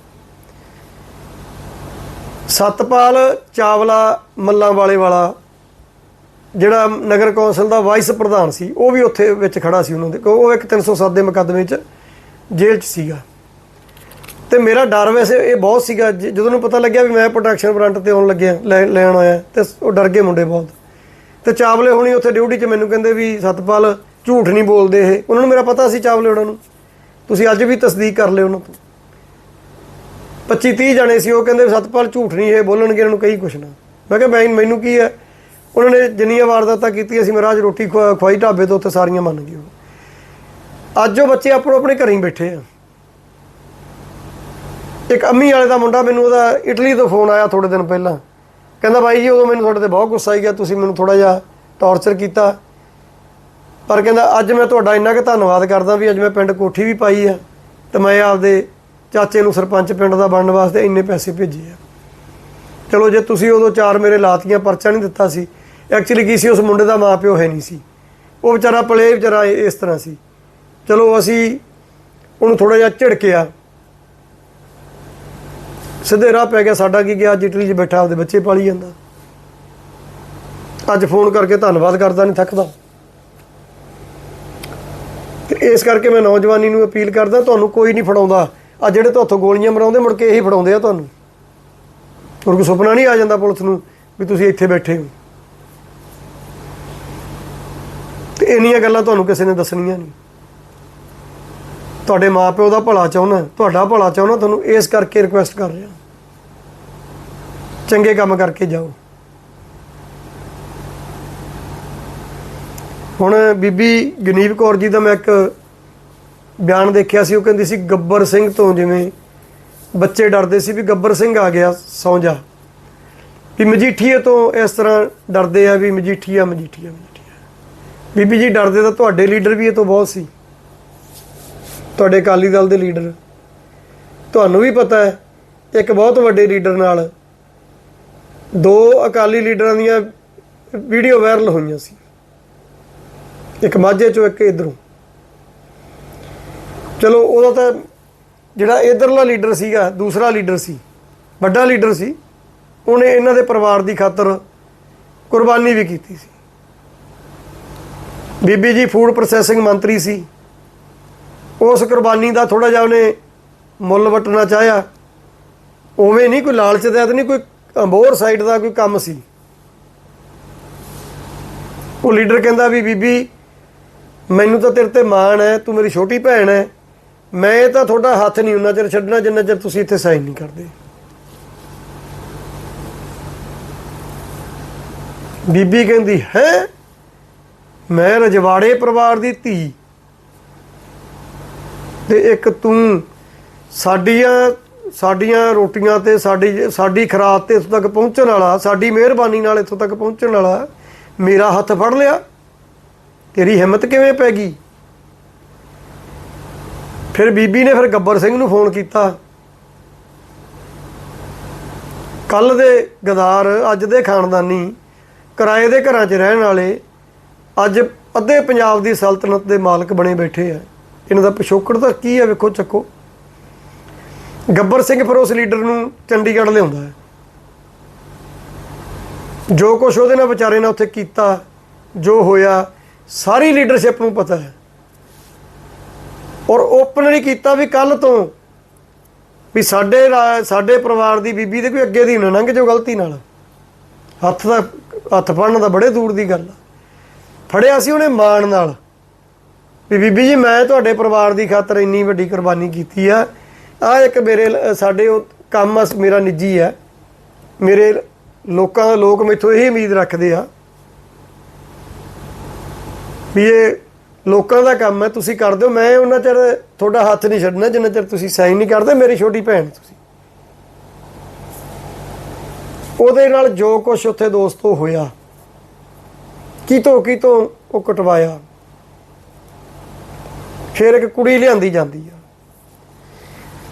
ਸਤਪਾਲ ਚਾਵਲਾ ਮੱਲਾਂ ਵਾਲੇ ਵਾਲਾ, ਜਿਹੜਾ ਨਗਰ ਕੌਂਸਲ ਦਾ ਵਾਈਸ ਪ੍ਰਧਾਨ ਸੀ, ਉਹ ਵੀ ਉੱਥੇ ਵਿੱਚ ਖੜਾ ਸੀ ਉਹਨਾਂ ਦੇ ਉਹ ਇੱਕ 307 ਦੇ ਮੁਕੱਦਮੇ 'ਚ ਜੇਲ੍ਹ 'ਚ ਸੀਗਾ। ਤੇ ਮੇਰਾ ਡਰ ਵੈਸੇ ਇਹ ਬਹੁਤ ਸੀਗਾ, ਜ- ਜਦੋਂ ਨੂੰ ਪਤਾ ਲੱਗਿਆ ਵੀ ਮੈਂ ਪ੍ਰੋਟੈਕਸ਼ਨ ਵਾਰੰਟ ਤੇ ਆਉਣ ਲੱਗਿਆ, ਲੈ- ਲੈਣ ਆਇਆ, ਤੇ ਉਹ ਡਰ ਗਏ ਮੁੰਡੇ ਬਹੁਤ। ਤੇ ਚਾਵਲੇ ਹੋਣੀ ਉੱਥੇ ਡਿਊਟੀ 'ਚ ਮੈਨੂੰ ਕਹਿੰਦੇ ਵੀ ਸਤਪਾਲ ਝੂਠ ਨਹੀਂ ਬੋਲਦੇ ਇਹ, ਉਹਨਾਂ ਨੂੰ ਮੇਰਾ ਪਤਾ ਸੀ ਚਾਵਲੇ ਉਹਨਾਂ ਨੂੰ। ਤੁਸੀਂ ਅੱਜ ਵੀ ਤਸਦੀਕ ਕਰ ਲਿਓ ਉਹਨਾਂ ਤੋਂ। 25 30 ਜਣੇ ਸੀ, ਉਹ ਕਹਿੰਦੇ ਵੀ ਸਤਪਾਲ ਝੂਠ ਨਹੀਂ, ਇਹ ਬੋਲਣਗੇ ਇਹਨਾਂ ਨੂੰ ਕਈ ਕੁਛ ਨਾ। ਮੈਂ ਕਿਹਾ ਮੈਂ ਮੈਨੂੰ ਕੀ ਹੈ? ਉਹਨਾਂ ਨੇ ਜਿੰਨੀਆਂ ਵਾਰਦਾਤਾਂ ਕੀਤੀਆਂ ਸੀ ਮੇਰਾ ਅੱਜ ਰੋਟੀ ਖਵਾ- ਖਵਾਈ ਢਾਬੇ ਤੋਂ ਉੱਥੇ ਸਾਰੀਆਂ ਮੰਨ ਗਏ ਉਹ। ਅੱਜ ਉਹ ਬੱਚੇ ਆਪੋ, ਆਪਣੇ ਘਰੇ ਹੀ ਬੈਠੇ ਆ। ਇੱਕ ਅੰਮੀ ਵਾਲੇ ਦਾ ਮੁੰਡਾ ਮੈਨੂੰ ਉਹਦਾ ਇਟਲੀ ਤੋਂ ਫੋਨ ਆਇਆ ਥੋੜੇ ਦਿਨ ਪਹਿਲਾਂ। ਕਹਿੰਦਾ, ਬਾਈ ਜੀ, ਉਦੋਂ ਮੈਨੂੰ ਤੁਹਾਡੇ ਤੇ ਬਹੁਤ ਗੁੱਸਾ ਆਈ ਗਿਆ, ਤੁਸੀਂ ਮੈਨੂੰ ਥੋੜਾ ਜਿਹਾ ਟੌਰਚਰ ਕੀਤਾ। ਪਰ ਕਹਿੰਦਾ, ਅੱਜ ਮੈਂ ਤੁਹਾਡਾ ਇੰਨਾ ਕਿ ਧੰਨਵਾਦ ਕਰਦਾ ਵੀ ਅੱਜ ਮੈਂ ਪਿੰਡ ਕੋਠੀ ਵੀ ਪਾਈ ਆ ਤੇ ਮੈਂ ਆਪਦੇ ਚਾਚੇ ਨੂੰ ਸਰਪੰਚ ਪਿੰਡ ਦਾ ਬਣਨ ਵਾਸਤੇ ਇੰਨੇ ਪੈਸੇ ਭੇਜੇ ਆ। ਚਲੋ ਜੇ ਤੁਸੀਂ ਉਦੋਂ ਚਾਰ ਮੇਰੇ ਲਾਤੀਆਂ ਪਰਚਾ ਨਹੀਂ ਦਿੱਤਾ ਸੀ ਐਕਚੁਅਲੀ ਕੀ ਸੀ, ਉਸ ਮੁੰਡੇ ਦਾ ਮਾਪਿਓ ਹੈ ਨਹੀਂ ਸੀ। ਉਹ ਵਿਚਾਰਾ ਪਲੇ ਵਿਚਾਰਾ ਇਸ ਤਰ੍ਹਾਂ ਸੀ। ਚਲੋ ਅਸੀਂ ਉਹਨੂੰ ਥੋੜਾ ਜਿਹਾ ਝਿੜਕਿਆ। ਸਿੱਧੇ ਰਾਹ ਪੈ ਗਿਆ ਸਾਡਾ ਕੀ ਗਿਆ, ਅੱਜ ਇਟਲੀ 'ਚ ਬੈਠਾ, ਆਪਦੇ ਬੱਚੇ ਪਾਲੀ ਜਾਂਦਾ। ਅੱਜ ਫੋਨ ਕਰਕੇ ਧੰਨਵਾਦ ਕਰਦਾ, ਨਹੀਂ ਥੱਕਦਾ। ਇਸ ਕਰਕੇ ਮੈਂ ਨੌਜਵਾਨੀ ਨੂੰ ਅਪੀਲ ਕਰਦਾ, ਤੁਹਾਨੂੰ ਕੋਈ ਨਹੀਂ ਫੜਾਉਂਦਾ। ਆ ਜਿਹੜੇ ਤੁਹਾਥੋਂ ਗੋਲੀਆਂ ਮਰਾਉਂਦੇ ਮੁੜ ਕੇ ਇਹੀ ਫੜਾਉਂਦੇ ਆ ਤੁਹਾਨੂੰ। ਹੋਰ ਕੋਈ ਸੁਪਨਾ ਨਹੀਂ ਆ ਜਾਂਦਾ ਪੁਲਿਸ ਨੂੰ ਵੀ ਤੁਸੀਂ ਇੱਥੇ ਬੈਠੇ ਹੋ। ਤੇ ਇੰਨੀਆਂ ਗੱਲਾਂ ਤੁਹਾਨੂੰ ਕਿਸੇ ਨੇ ਦੱਸਣੀਆਂ ਨਹੀਂ। ਤੁਹਾਡੇ ਮਾਪਿਓ ਦਾ ਭਲਾ ਚਾਹੁੰਦਾ, ਤੁਹਾਡਾ ਭਲਾ ਚਾਹੁੰਦਾ, ਤੁਹਾਨੂੰ ਇਸ ਕਰਕੇ ਰਿਕੁਐਸਟ ਕਰ ਰਿਹਾ। ਚੰਗੇ ਕੰਮ ਕਰਕੇ ਜਾਓ। ਹੁਣ ਬੀਬੀ ਗਨੀਵ ਕੌਰ ਜੀ ਦਾ ਮੈਂ ਇੱਕ ਬਿਆਨ ਦੇਖਿਆ ਸੀ, ਉਹ ਕਹਿੰਦੀ ਸੀ, ਗੱਬਰ ਸਿੰਘ ਤੋਂ ਜਿਵੇਂ ਬੱਚੇ ਡਰਦੇ ਸੀ ਵੀ ਗੱਬਰ ਸਿੰਘ ਆ ਗਿਆ ਸੌਂ ਜਾ ਵੀ ਮਜੀਠੀਏ ਤੋਂ ਇਸ ਤਰ੍ਹਾਂ ਡਰਦੇ ਆ ਵੀ ਮਜੀਠੀਆ ਮਜੀਠੀਆ ਮਜੀਠੀਆ। ਬੀਬੀ ਜੀ, ਡਰਦੇ ਤਾਂ ਤੁਹਾਡੇ ਲੀਡਰ ਵੀ ਇਹ ਤੋਂ ਬਹੁਤ ਸੀ। ਤੁਹਾਡੇ ਅਕਾਲੀ ਦਲ ਦੇ ਲੀਡਰ। ਤੁਹਾਨੂੰ ਵੀ ਪਤਾ ਹੈ, ਇੱਕ ਬਹੁਤ ਵੱਡੇ ਲੀਡਰ ਨਾਲ ਦੋ ਅਕਾਲੀ ਲੀਡਰਾਂ ਦੀਆਂ ਵੀਡੀਓ ਵਾਇਰਲ ਹੋਈਆਂ ਸੀ। ਇੱਕ ਮਾਝੇ ਚੋਂ, ਇੱਕ ਇਧਰੋਂ। ਚਲੋ ਉਹਦਾ ਤਾਂ ਜਿਹੜਾ ਇਧਰਲਾ ਲੀਡਰ ਸੀਗਾ, ਦੂਸਰਾ ਲੀਡਰ ਸੀ, ਵੱਡਾ ਲੀਡਰ ਸੀ, ਉਹਨੇ ਇਹਨਾਂ ਦੇ ਪਰਿਵਾਰ ਦੀ ਖਾਤਰ ਕੁਰਬਾਨੀ ਵੀ ਕੀਤੀ ਸੀ। ਬੀਬੀ ਜੀ ਫੂਡ ਪ੍ਰੋਸੈਸਿੰਗ ਮੰਤਰੀ ਸੀ। ਉਸ ਕੁਰਬਾਨੀ ਦਾ ਥੋੜਾ ਜਿਹਾ ਉਹਨੇ ਮੁੱਲ ਵਟਣਾ ਚਾਹਿਆ। ਉਵੇਂ ਨਹੀਂ ਕੋਈ ਲਾਲਚ ਦਾ ਨਹੀਂ ਕੋਈ ਅੰਬੋਰ ਸਾਈਡ ਦਾ ਕੋਈ ਕੰਮ ਸੀ। ਉਹ ਲੀਡਰ ਕਹਿੰਦਾ ਵੀ, ਬੀਬੀ, ਮੈਨੂੰ ਤਾਂ ਤੇਰੇ ਤੇ ਮਾਣ ਹੈ, ਤੂੰ ਮੇਰੀ ਛੋਟੀ ਭੈਣ ਹੈ ਮੈਂ ਤਾਂ ਤੁਹਾਡਾ ਹੱਥ ਨਹੀਂ, ਉਹਨਾਂ ਚਿਰ ਛੱਡਣਾ, ਜਿੰਨਾ ਚਿਰ ਤੁਸੀਂ ਇੱਥੇ ਸਾਈਨ ਨਹੀਂ ਕਰਦੇ। ਬੀਬੀ ਕਹਿੰਦੀ, ਹੈ? ਮੈਂ ਰਜਵਾੜੇ ਪਰਿਵਾਰ ਦੀ ਧੀ। ਤੇ ਇੱਕ ਤੂੰ, ਸਾਡੀਆਂ ਸਾਡੀਆਂ ਰੋਟੀਆਂ ਤੇ ਸਾਡੀ ਸਾਡੀ ਖਰਾਤ ਤੇ ਇੱਥੋਂ ਤੱਕ ਪਹੁੰਚਣ ਵਾਲਾ, ਸਾਡੀ ਮਿਹਰਬਾਨੀ ਨਾਲ ਇੱਥੋਂ ਤੱਕ ਪਹੁੰਚਣ ਵਾਲਾ, ਮੇਰਾ ਹੱਥ ਫੜ ਲਿਆ। ਤੇਰੀ ਹਿੰਮਤ ਕਿਵੇਂ ਪੈ ਗਈ? ਫਿਰ ਬੀਬੀ ਨੇ ਫਿਰ ਗੱਬਰ ਸਿੰਘ ਨੂੰ ਫੋਨ ਕੀਤਾ। ਕੱਲ ਦੇ ਗਦਾਰ, ਅੱਜ ਦੇ ਖਾਨਦਾਨੀ, ਕਿਰਾਏ ਦੇ ਘਰਾਂ 'ਚ ਰਹਿਣ ਵਾਲੇ, ਅੱਜ ਅੱਧੇ ਪੰਜਾਬ ਦੀ ਸਲਤਨਤ ਦੇ ਮਾਲਕ ਬਣੇ ਬੈਠੇ ਆ। ਇਹਨਾਂ ਦਾ ਪਿਛੋਕੜ ਤਾਂ ਕੀ ਹੈ ਵੇਖੋ ਚੱਕੋ। ਗੱਬਰ ਸਿੰਘ ਫਿਰ ਉਸ ਲੀਡਰ ਨੂੰ ਚੰਡੀਗੜ੍ਹ ਲਿਆਉਂਦਾ ਹੈ। ਜੋ ਕੁਛ ਉਹਦੇ ਨਾਲ ਵਿਚਾਰੇ ਨਾਲ ਉੱਥੇ ਕੀਤਾ, ਜੋ ਹੋਇਆ, ਸਾਰੀ ਲੀਡਰਸ਼ਿਪ ਨੂੰ ਪਤਾ ਹੈ। ਔਰ ਓਪਨ ਨਹੀਂ ਕੀਤਾ ਵੀ ਕੱਲ ਤੋਂ। ਵੀ ਸਾਡੇ ਰਾ- ਸਾਡੇ ਪਰਿਵਾਰ ਦੀ ਬੀਬੀ ਦੇ ਕੋਈ ਅੱਗੇ ਦੀ ਨਾ ਲੰਘ ਜਾਓ ਗਲਤੀ ਨਾਲ। ਹੱਥ ਦਾ, ਹੱਥ ਫੜਨ ਦਾ ਬੜੇ ਦੂਰ ਦੀ ਗੱਲ ਆ। ਫੜਿਆ ਸੀ ਉਹਨੇ ਮਾਣ ਨਾਲ। ਵੀ ਬੀਬੀ ਜੀ, ਮੈਂ ਤੁਹਾਡੇ ਪਰਿਵਾਰ ਦੀ ਖਾਤਰ ਇੰਨੀ ਵੱਡੀ ਕੁਰਬਾਨੀ ਕੀਤੀ ਆ। ਆ ਇੱਕ ਮੇਰੇ ਸਾਡੇ ਉਹ ਕੰਮ ਮੇਰਾ ਨਿੱਜੀ ਆ। ਮੇਰੇ ਲੋਕਾਂ, ਲੋਕ ਮੈਥੋਂ ਇਹ ਉਮੀਦ ਰੱਖਦੇ ਆ। ਵੀ ਇਹ ਲੋਕਾਂ ਦਾ ਕੰਮ ਹੈ, ਤੁਸੀਂ ਕਰ ਦਿਓ। ਮੈਂ ਉਹਨਾਂ ਚਿਰ ਤੁਹਾਡਾ ਹੱਥ ਨਹੀਂ ਛੱਡਣਾ, ਜਿੰਨਾ ਚਿਰ ਤੁਸੀਂ ਸਾਈਨ ਨਹੀਂ ਕਰਦੇ, ਮੇਰੀ ਛੋਟੀ ਭੈਣ ਤੁਸੀਂ। ਉਹਦੇ ਨਾਲ ਜੋ ਕੁਝ ਉੱਥੇ ਦੋਸਤੋ ਹੋਇਆ, ਕਿਤੋਂ ਕਿਤੋਂ ਉਹ ਕਟਵਾਇਆ। ਫਿਰ ਇੱਕ ਕੁੜੀ ਲਿਆਂਦੀ ਜਾਂਦੀ ਆ।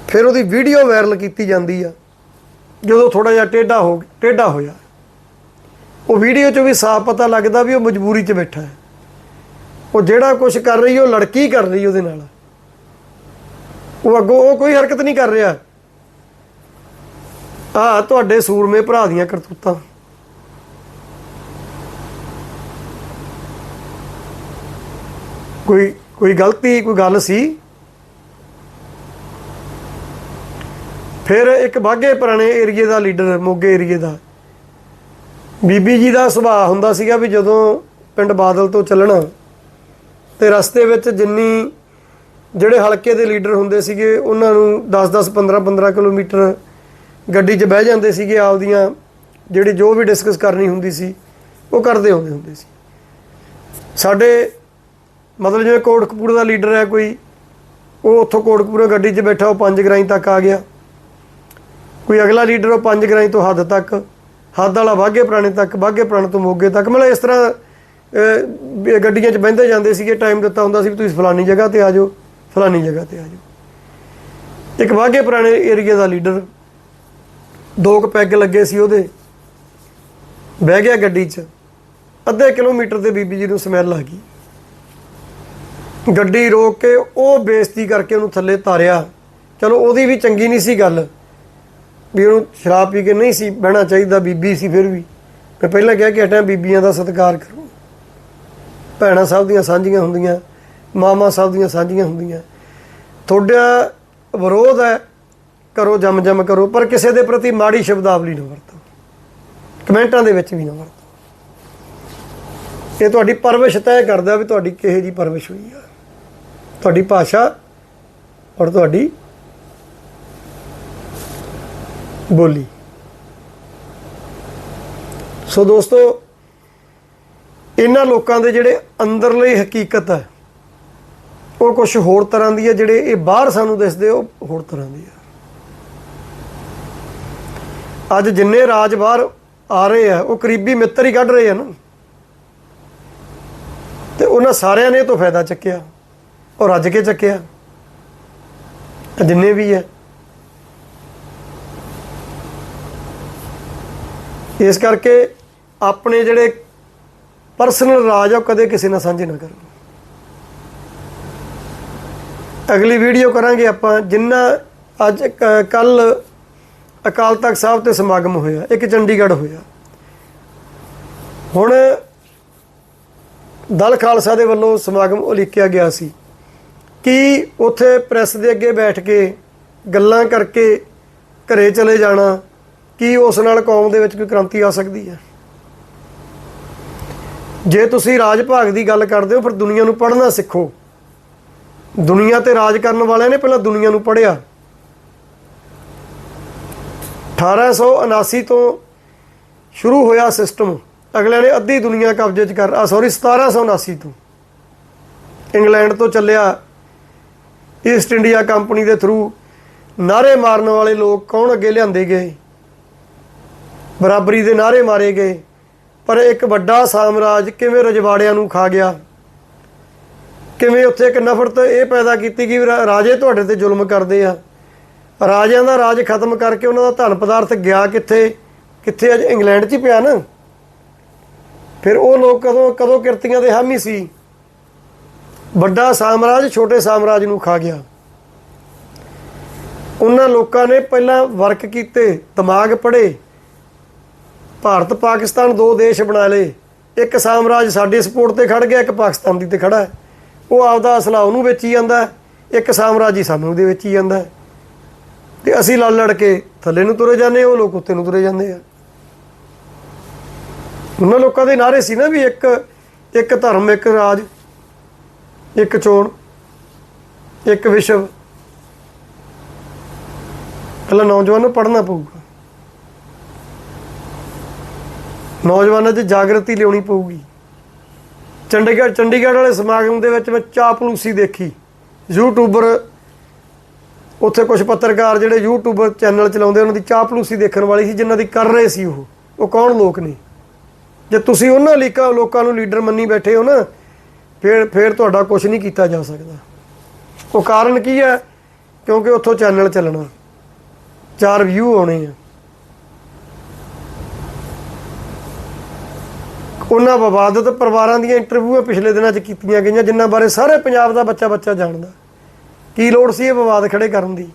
ਫਿਰ ਉਹਦੀ ਵੀਡੀਓ ਵਾਇਰਲ ਕੀਤੀ ਜਾਂਦੀ ਆ, ਜਦੋਂ ਥੋੜਾ ਜਿਹਾ ਟੇਢਾ ਹੋ ਟੇਢਾ ਹੋਇਆ। ਉਹ ਵੀਡੀਓ 'ਚ ਵੀ ਸਾਫ਼ ਪਤਾ ਲੱਗਦਾ ਵੀ ਉਹ ਮਜਬੂਰੀ 'ਚ ਬੈਠਾ ਹੈ। ਉਹ ਜਿਹੜਾ ਕੁਝ ਕਰ ਰਹੀ, ਉਹ ਲੜਕੀ ਕਰ ਰਹੀ ਉਹਦੇ ਨਾਲ। ਉਹ ਅੱਗੋਂ ਉਹ ਕੋਈ ਹਰਕਤ ਨਹੀਂ ਕਰ ਰਿਹਾ। ਆ ਤੁਹਾਡੇ ਸੂਰਮੇ ਭਰਾ ਦੀਆਂ ਕਰਤੂਤਾਂ। ਕੋਈ ਕੋਈ ਗਲਤੀ, ਕੋਈ ਗੱਲ ਸੀ? ਫਿਰ ਇੱਕ ਬਾਗੇ ਪੁਰਾਣੇ ਏਰੀਏ ਦਾ ਲੀਡਰ, ਮੋਗੇ ਏਰੀਏ ਦਾ। ਬੀਬੀ ਜੀ ਦਾ ਸੁਭਾਅ ਹੁੰਦਾ ਸੀਗਾ ਵੀ ਜਦੋਂ ਪਿੰਡ ਬਾਦਲ ਤੋਂ ਚੱਲਣਾ ਤੇ ਰਸਤੇ ਵਿੱਚ ਜਿੰਨੀ, ਜਿਹੜੇ ਹਲਕੇ ਦੇ ਲੀਡਰ ਹੁੰਦੇ ਸੀਗੇ, ਉਹਨਾਂ ਨੂੰ 10-10 15-15 ਕਿਲੋਮੀਟਰ ਗੱਡੀ 'ਚ ਬਹਿ ਜਾਂਦੇ ਸੀਗੇ ਆਪਦੀਆਂ, ਜਿਹੜੀ ਜੋ ਵੀ ਡਿਸਕਸ ਕਰਨੀ ਹੁੰਦੀ ਸੀ, ਉਹ ਕਰਦੇ ਹੁੰਦੇ ਹੁੰਦੇ ਸੀ। ਸਾਡੇ ਮਤਲਬ ਜਿਵੇਂ ਕੋਟਕਪੂਰਾ ਦਾ ਲੀਡਰ ਹੈ ਕੋਈ, ਉਹ ਉੱਥੋਂ ਕੋਟਕਪੂਰਾ ਗੱਡੀ 'ਚ ਬੈਠਾ, ਉਹ ਪੰਜ ਗਰਾਈ ਤੱਕ ਆ ਗਿਆ। ਕੋਈ ਅਗਲਾ ਲੀਡਰ ਉਹ ਪੰਜ ਗਰਾਈ ਤੋਂ ਹੱਦ ਤੱਕ, ਹੱਦ ਵਾਲਾ ਵਾਘੇ ਪੁਰਾਣੇ ਤੱਕ ਵਾਘੇ ਪੁਰਾਣੇ ਤੋਂ ਮੋਗੇ ਤੱਕ, ਮਤਲਬ ਇਸ ਤਰ੍ਹਾਂ ਗੱਡੀਆਂ 'ਚ ਬਹਿੰਦੇ ਜਾਂਦੇ ਸੀਗੇ ਟਾਈਮ ਦਿੱਤਾ ਹੁੰਦਾ ਸੀ ਵੀ ਤੁਸੀਂ ਫਲਾਨੀ ਜਗ੍ਹਾ ਤੇ ਆ ਜਾਓ, ਫਲਾਨੀ ਜਗ੍ਹਾ ਤੇ ਆ ਜਾਓ। ਇੱਕ ਵਾਘੇ ਪੁਰਾਣੇ ਏਰੀਆ ਦਾ ਲੀਡਰ ਦੋ ਕੁ ਪੈਗ ਲੱਗੇ ਸੀ ਉਹਦੇ, ਬਹਿ ਗਿਆ ਗੱਡੀ 'ਚ, ਅੱਧੇ ਕਿਲੋਮੀਟਰ ਤੇ ਬੀਬੀ ਜੀ ਨੂੰ ਸਮੈਲ ਆ ਗਈ। ਗੱਡੀ ਰੋਕ ਕੇ ਉਹ ਬੇਇੱਜ਼ਤੀ ਕਰਕੇ ਉਹਨੂੰ ਥੱਲੇ ਤਾਰਿਆ। ਚਲੋ, ਉਹਦੀ ਵੀ ਚੰਗੀ ਨਹੀਂ ਸੀ ਗੱਲ, ਵੀ ਉਹਨੂੰ ਸ਼ਰਾਬ ਪੀ ਕੇ ਨਹੀਂ ਸੀ ਬਹਿਣਾ ਚਾਹੀਦਾ, ਬੀਬੀ ਸੀ ਫਿਰ ਵੀ। ਮੈਂ ਪਹਿਲਾਂ ਕਿਹਾ ਕਿ ਹਟਿਆ ਬੀਬੀਆਂ ਦਾ ਸਤਿਕਾਰ ਕਰੋ। ਭੈਣਾਂ ਸਾਹਿਬ ਦੀਆਂ ਸਾਂਝੀਆਂ ਹੁੰਦੀਆਂ ਮਾਮਾ ਸਾਹਿਬ ਦੀਆਂ ਸਾਂਝੀਆਂ ਹੁੰਦੀਆਂ। ਤੁਹਾਡਾ ਵਿਰੋਧ ਹੈ, ਕਰੋ ਜਮ ਜਮ ਕਰੋ, ਪਰ ਕਿਸੇ ਦੇ ਪ੍ਰਤੀ ਮਾੜੀ ਸ਼ਬਦਾਵਲੀ ਨਾ ਵਰਤੋ। ਕਮੈਂਟਾਂ ਦੇ ਵਿੱਚ ਵੀ ਨਾ ਵਰਤੋ। ਇਹ ਤੁਹਾਡੀ ਪਰਵਿਸ਼ ਤੈਅ ਕਰਦਾ ਵੀ ਤੁਹਾਡੀ ਕਿਹੇ ਜੀ ਪਰਵਿਸ਼ ਹੋਈ ਆ। ਤੁਹਾਡੀ ਭਾਸ਼ਾ ਔਰ ਤੁਹਾਡੀ ਬੋਲੀ। ਸੋ ਦੋਸਤੋ ਇਹਨਾਂ ਲੋਕਾਂ ਦੇ ਜਿਹੜੇ ਅੰਦਰਲੀ ਹਕੀਕਤ ਹੈ, ਉਹ ਕੁਝ ਹੋਰ ਤਰ੍ਹਾਂ ਦੀ ਹੈ, ਜਿਹੜੇ ਇਹ ਬਾਹਰ ਸਾਨੂੰ ਦਿਸਦੇ, ਉਹ ਹੋਰ ਤਰ੍ਹਾਂ ਦੀ ਹੈ। ਅੱਜ ਜਿੰਨੇ ਰਾਜ ਬਾਹਰ ਆ ਰਹੇ ਆ ਉਹ ਕਰੀਬੀ ਮਿੱਤਰ ਹੀ ਕੱਢ ਰਹੇ ਆ ਨਾ। ਤੇ ਉਹਨਾਂ ਸਾਰਿਆਂ ਨੇ ਇਹ ਤੋਂ ਫਾਇਦਾ ਚੱਕਿਆ ਔਰ ਰੱਜ ਕੇ ਚੱਕਿਆ। ਜਿੰਨੇ ਵੀ ਹੈ। ਇਸ ਕਰਕੇ ਆਪਣੇ ਜਿਹੜੇ ਪਰਸਨਲ ਰਾਜ ਆ, ਉਹ ਕਦੇ ਕਿਸੇ ਨਾਲ ਸਾਂਝੇ ਨਾ ਕਰੋ ਅਗਲੀ ਵੀਡੀਓ ਕਰਾਂਗੇ ਆਪਾਂ, ਜਿੰਨਾ ਅੱਜ ਕੱਲ ਅਕਾਲ ਤਖਤ ਸਾਹਿਬ ਤੇ ਸਮਾਗਮ ਹੋਇਆ, ਇੱਕ ਚੰਡੀਗੜ੍ਹ ਹੋਇਆ। ਹੁਣ ਦਲ ਖਾਲਸਾ ਦੇ ਵੱਲੋਂ ਸਮਾਗਮ ਉਲੀਕਿਆ ਗਿਆ ਸੀ। ਕਿ ਉੱਥੇ ਪ੍ਰੈਸ ਦੇ ਅੱਗੇ ਬੈਠ ਕੇ ਗੱਲਾਂ ਕਰਕੇ ਘਰੇ ਚਲੇ ਜਾਣਾ, ਕੀ ਉਸ ਨਾਲ ਕੌਮ ਦੇ ਵਿੱਚ ਕੋਈ ਕ੍ਰਾਂਤੀ ਆ ਸਕਦੀ ਹੈ? ਜੇ ਤੁਸੀਂ ਰਾਜ ਭਾਗ ਦੀ ਗੱਲ ਕਰਦੇ ਹੋ, ਫਿਰ ਦੁਨੀਆ ਨੂੰ ਪੜ੍ਹਨਾ ਸਿੱਖੋ। ਦੁਨੀਆ ਤੇ ਰਾਜ ਕਰਨ ਵਾਲਿਆਂ ਨੇ ਪਹਿਲਾਂ ਦੁਨੀਆ ਨੂੰ ਪੜ੍ਹਿਆ। 1879 ਤੋਂ ਸ਼ੁਰੂ ਹੋਇਆ ਸਿਸਟਮ ਅਗਲਿਆਂ ਨੇ ਅੱਧੀ ਦੁਨੀਆ ਕਬਜ਼ੇ 'ਚ ਕਰ ਆ ਸੌਰੀ 1779 ਤੋਂ। ਇੰਗਲੈਂਡ ਤੋਂ ਚੱਲਿਆ। ਈਸਟ ਇੰਡੀਆ ਕੰਪਨੀ ਦੇ ਥਰੂ ਨਾਰੇ ਮਾਰਨ ਵਾਲੇ ਲੋਕ ਕੌਣ ਅੱਗੇ ਲਿਆਂਦੇ ਗਏ? ਬਰਾਬਰੀ ਦੇ ਨਾਰੇ ਮਾਰੇ ਗਏ। ਪਰ ਇੱਕ ਵੱਡਾ ਸਾਮਰਾਜ ਕਿਵੇਂ ਰਜਵਾੜਿਆਂ ਨੂੰ ਖਾ ਗਿਆ? ਕਿਵੇਂ ਉੱਥੇ ਇੱਕ ਨਫ਼ਰਤ ਇਹ ਪੈਦਾ ਕੀਤੀ ਕਿ ਰਾਜੇ ਤੁਹਾਡੇ ਤੇ ਜ਼ੁਲਮ ਕਰਦੇ ਆ? ਰਾਜਿਆਂ ਦਾ ਰਾਜ ਖਤਮ ਕਰਕੇ ਉਹਨਾਂ ਦਾ ਧਨ ਪਦਾਰਥ ਗਿਆ ਕਿੱਥੇ? ਕਿੱਥੇ ਅੱਜ ਇੰਗਲੈਂਡ 'ਚ ਹੀ ਪਿਆ ਨਾ? ਫਿਰ ਉਹ ਲੋਕ ਕਦੋਂ ਕਦੋਂ ਕਿਰਤੀਆਂ ਦੇ ਹਾਮੀ ਸੀ? ਵੱਡਾ ਸਾਮਰਾਜ ਛੋਟੇ ਸਾਮਰਾਜ ਨੂੰ ਖਾ ਗਿਆ। ਉਹਨਾਂ ਲੋਕਾਂ ਨੇ ਪਹਿਲਾਂ ਵਰਕ ਕੀਤੇ, ਦਿਮਾਗ ਪੜੇ ਭਾਰਤ ਪਾਕਿਸਤਾਨ ਦੋ ਦੇਸ਼ ਬਣਾ ਲਏ। ਇੱਕ ਸਾਮਰਾਜ ਸਾਡੇ ਸਪੋਰਟ ਤੇ ਖੜ ਗਿਆ ਇੱਕ ਪਾਕਿਸਤਾਨ ਦੀ ਤੇ ਖੜਾ ਹੈ। ਉਹ ਆਪਦਾ ਅਸਲਾ ਉਹਨੂੰ ਵੇਚੀ ਜਾਂਦਾ ਇੱਕ ਸਾਮਰਾਜ ਹੀ ਸਾਨੂੰ ਦੇ ਵੇਚੀ ਜਾਂਦਾ ਹੈ। ਤੇ ਅਸੀਂ ਲੜ ਲੜ ਕੇ ਥੱਲੇ ਨੂੰ ਤੁਰੇ ਜਾਂਦੇ ਹਾਂ, ਉਹ ਲੋਕ ਉੱਤੇ ਨੂੰ ਤੁਰੇ ਜਾਂਦੇ ਆ। ਉਹਨਾਂ ਲੋਕਾਂ ਦੇ ਨਾਰੇ ਸੀ ਨਾ ਵੀ ਇੱਕ ਇੱਕ ਧਰਮ ਇੱਕ ਰਾਜ ਇੱਕ ਚੋਣ ਇੱਕ ਵਿਸ਼ਵ। ਪਹਿਲਾਂ ਨੌਜਵਾਨ ਨੂੰ ਪੜ੍ਹਨਾ ਪਊਗਾ ਨੌਜਵਾਨਾਂ 'ਚ ਜਾਗਰਤੀ ਲਿਆਉਣੀ ਪਊਗੀ। ਚੰਡੀਗੜ੍ਹ ਚੰਡੀਗੜ੍ਹ ਵਾਲੇ ਸਮਾਗਮ ਦੇ ਵਿੱਚ ਮੈਂ ਚਾਪਲੂਸੀ ਦੇਖੀ। ਯੂਟਿਊਬਰ ਉੱਥੇ ਕੁਝ ਪੱਤਰਕਾਰ ਜਿਹੜੇ ਯੂਟਿਊਬਰ ਚੈਨਲ ਚਲਾਉਂਦੇ, ਉਹਨਾਂ ਦੀ ਚਾਪਲੂਸੀ ਦੇਖਣ ਵਾਲੀ ਸੀ, ਜਿਨ੍ਹਾਂ ਦੀ ਕਰ ਰਹੇ ਸੀ ਉਹ। ਉਹ ਕੌਣ ਲੋਕ ਨੇ? ਜੇ ਤੁਸੀਂ ਉਹਨਾਂ ਲੀਕਾਂ, ਲੋਕਾਂ ਨੂੰ ਲੀਡਰ ਮੰਨੀ ਬੈਠੇ ਹੋ ਨਾ, ਫਿਰ ਫਿਰ ਤੁਹਾਡਾ ਕੁਝ ਨਹੀਂ ਕੀਤਾ ਜਾ ਸਕਦਾ। ਉਹ ਕਾਰਨ ਕੀ ਹੈ? ਕਿਉਂਕਿ ਉੱਥੋਂ ਚੈਨਲ ਚੱਲਣਾ। ਚਾਰ ਵਿਊ ਆਉਣੇ ਆ। ਉਹਨਾਂ ਵਿਵਾਦਤ ਪਰਿਵਾਰਾਂ ਦੀਆਂ ਇੰਟਰਵਿਊਆਂ ਪਿਛਲੇ ਦਿਨਾਂ 'ਚ ਕੀਤੀਆਂ ਗਈਆਂ, ਜਿਨ੍ਹਾਂ ਬਾਰੇ ਸਾਰੇ ਪੰਜਾਬ ਦਾ ਬੱਚਾ ਬੱਚਾ ਜਾਣਦਾ। ਕੀ ਲੋੜ ਸੀ ਇਹ ਵਿਵਾਦ ਖੜੇ ਕਰਨ ਦੀ?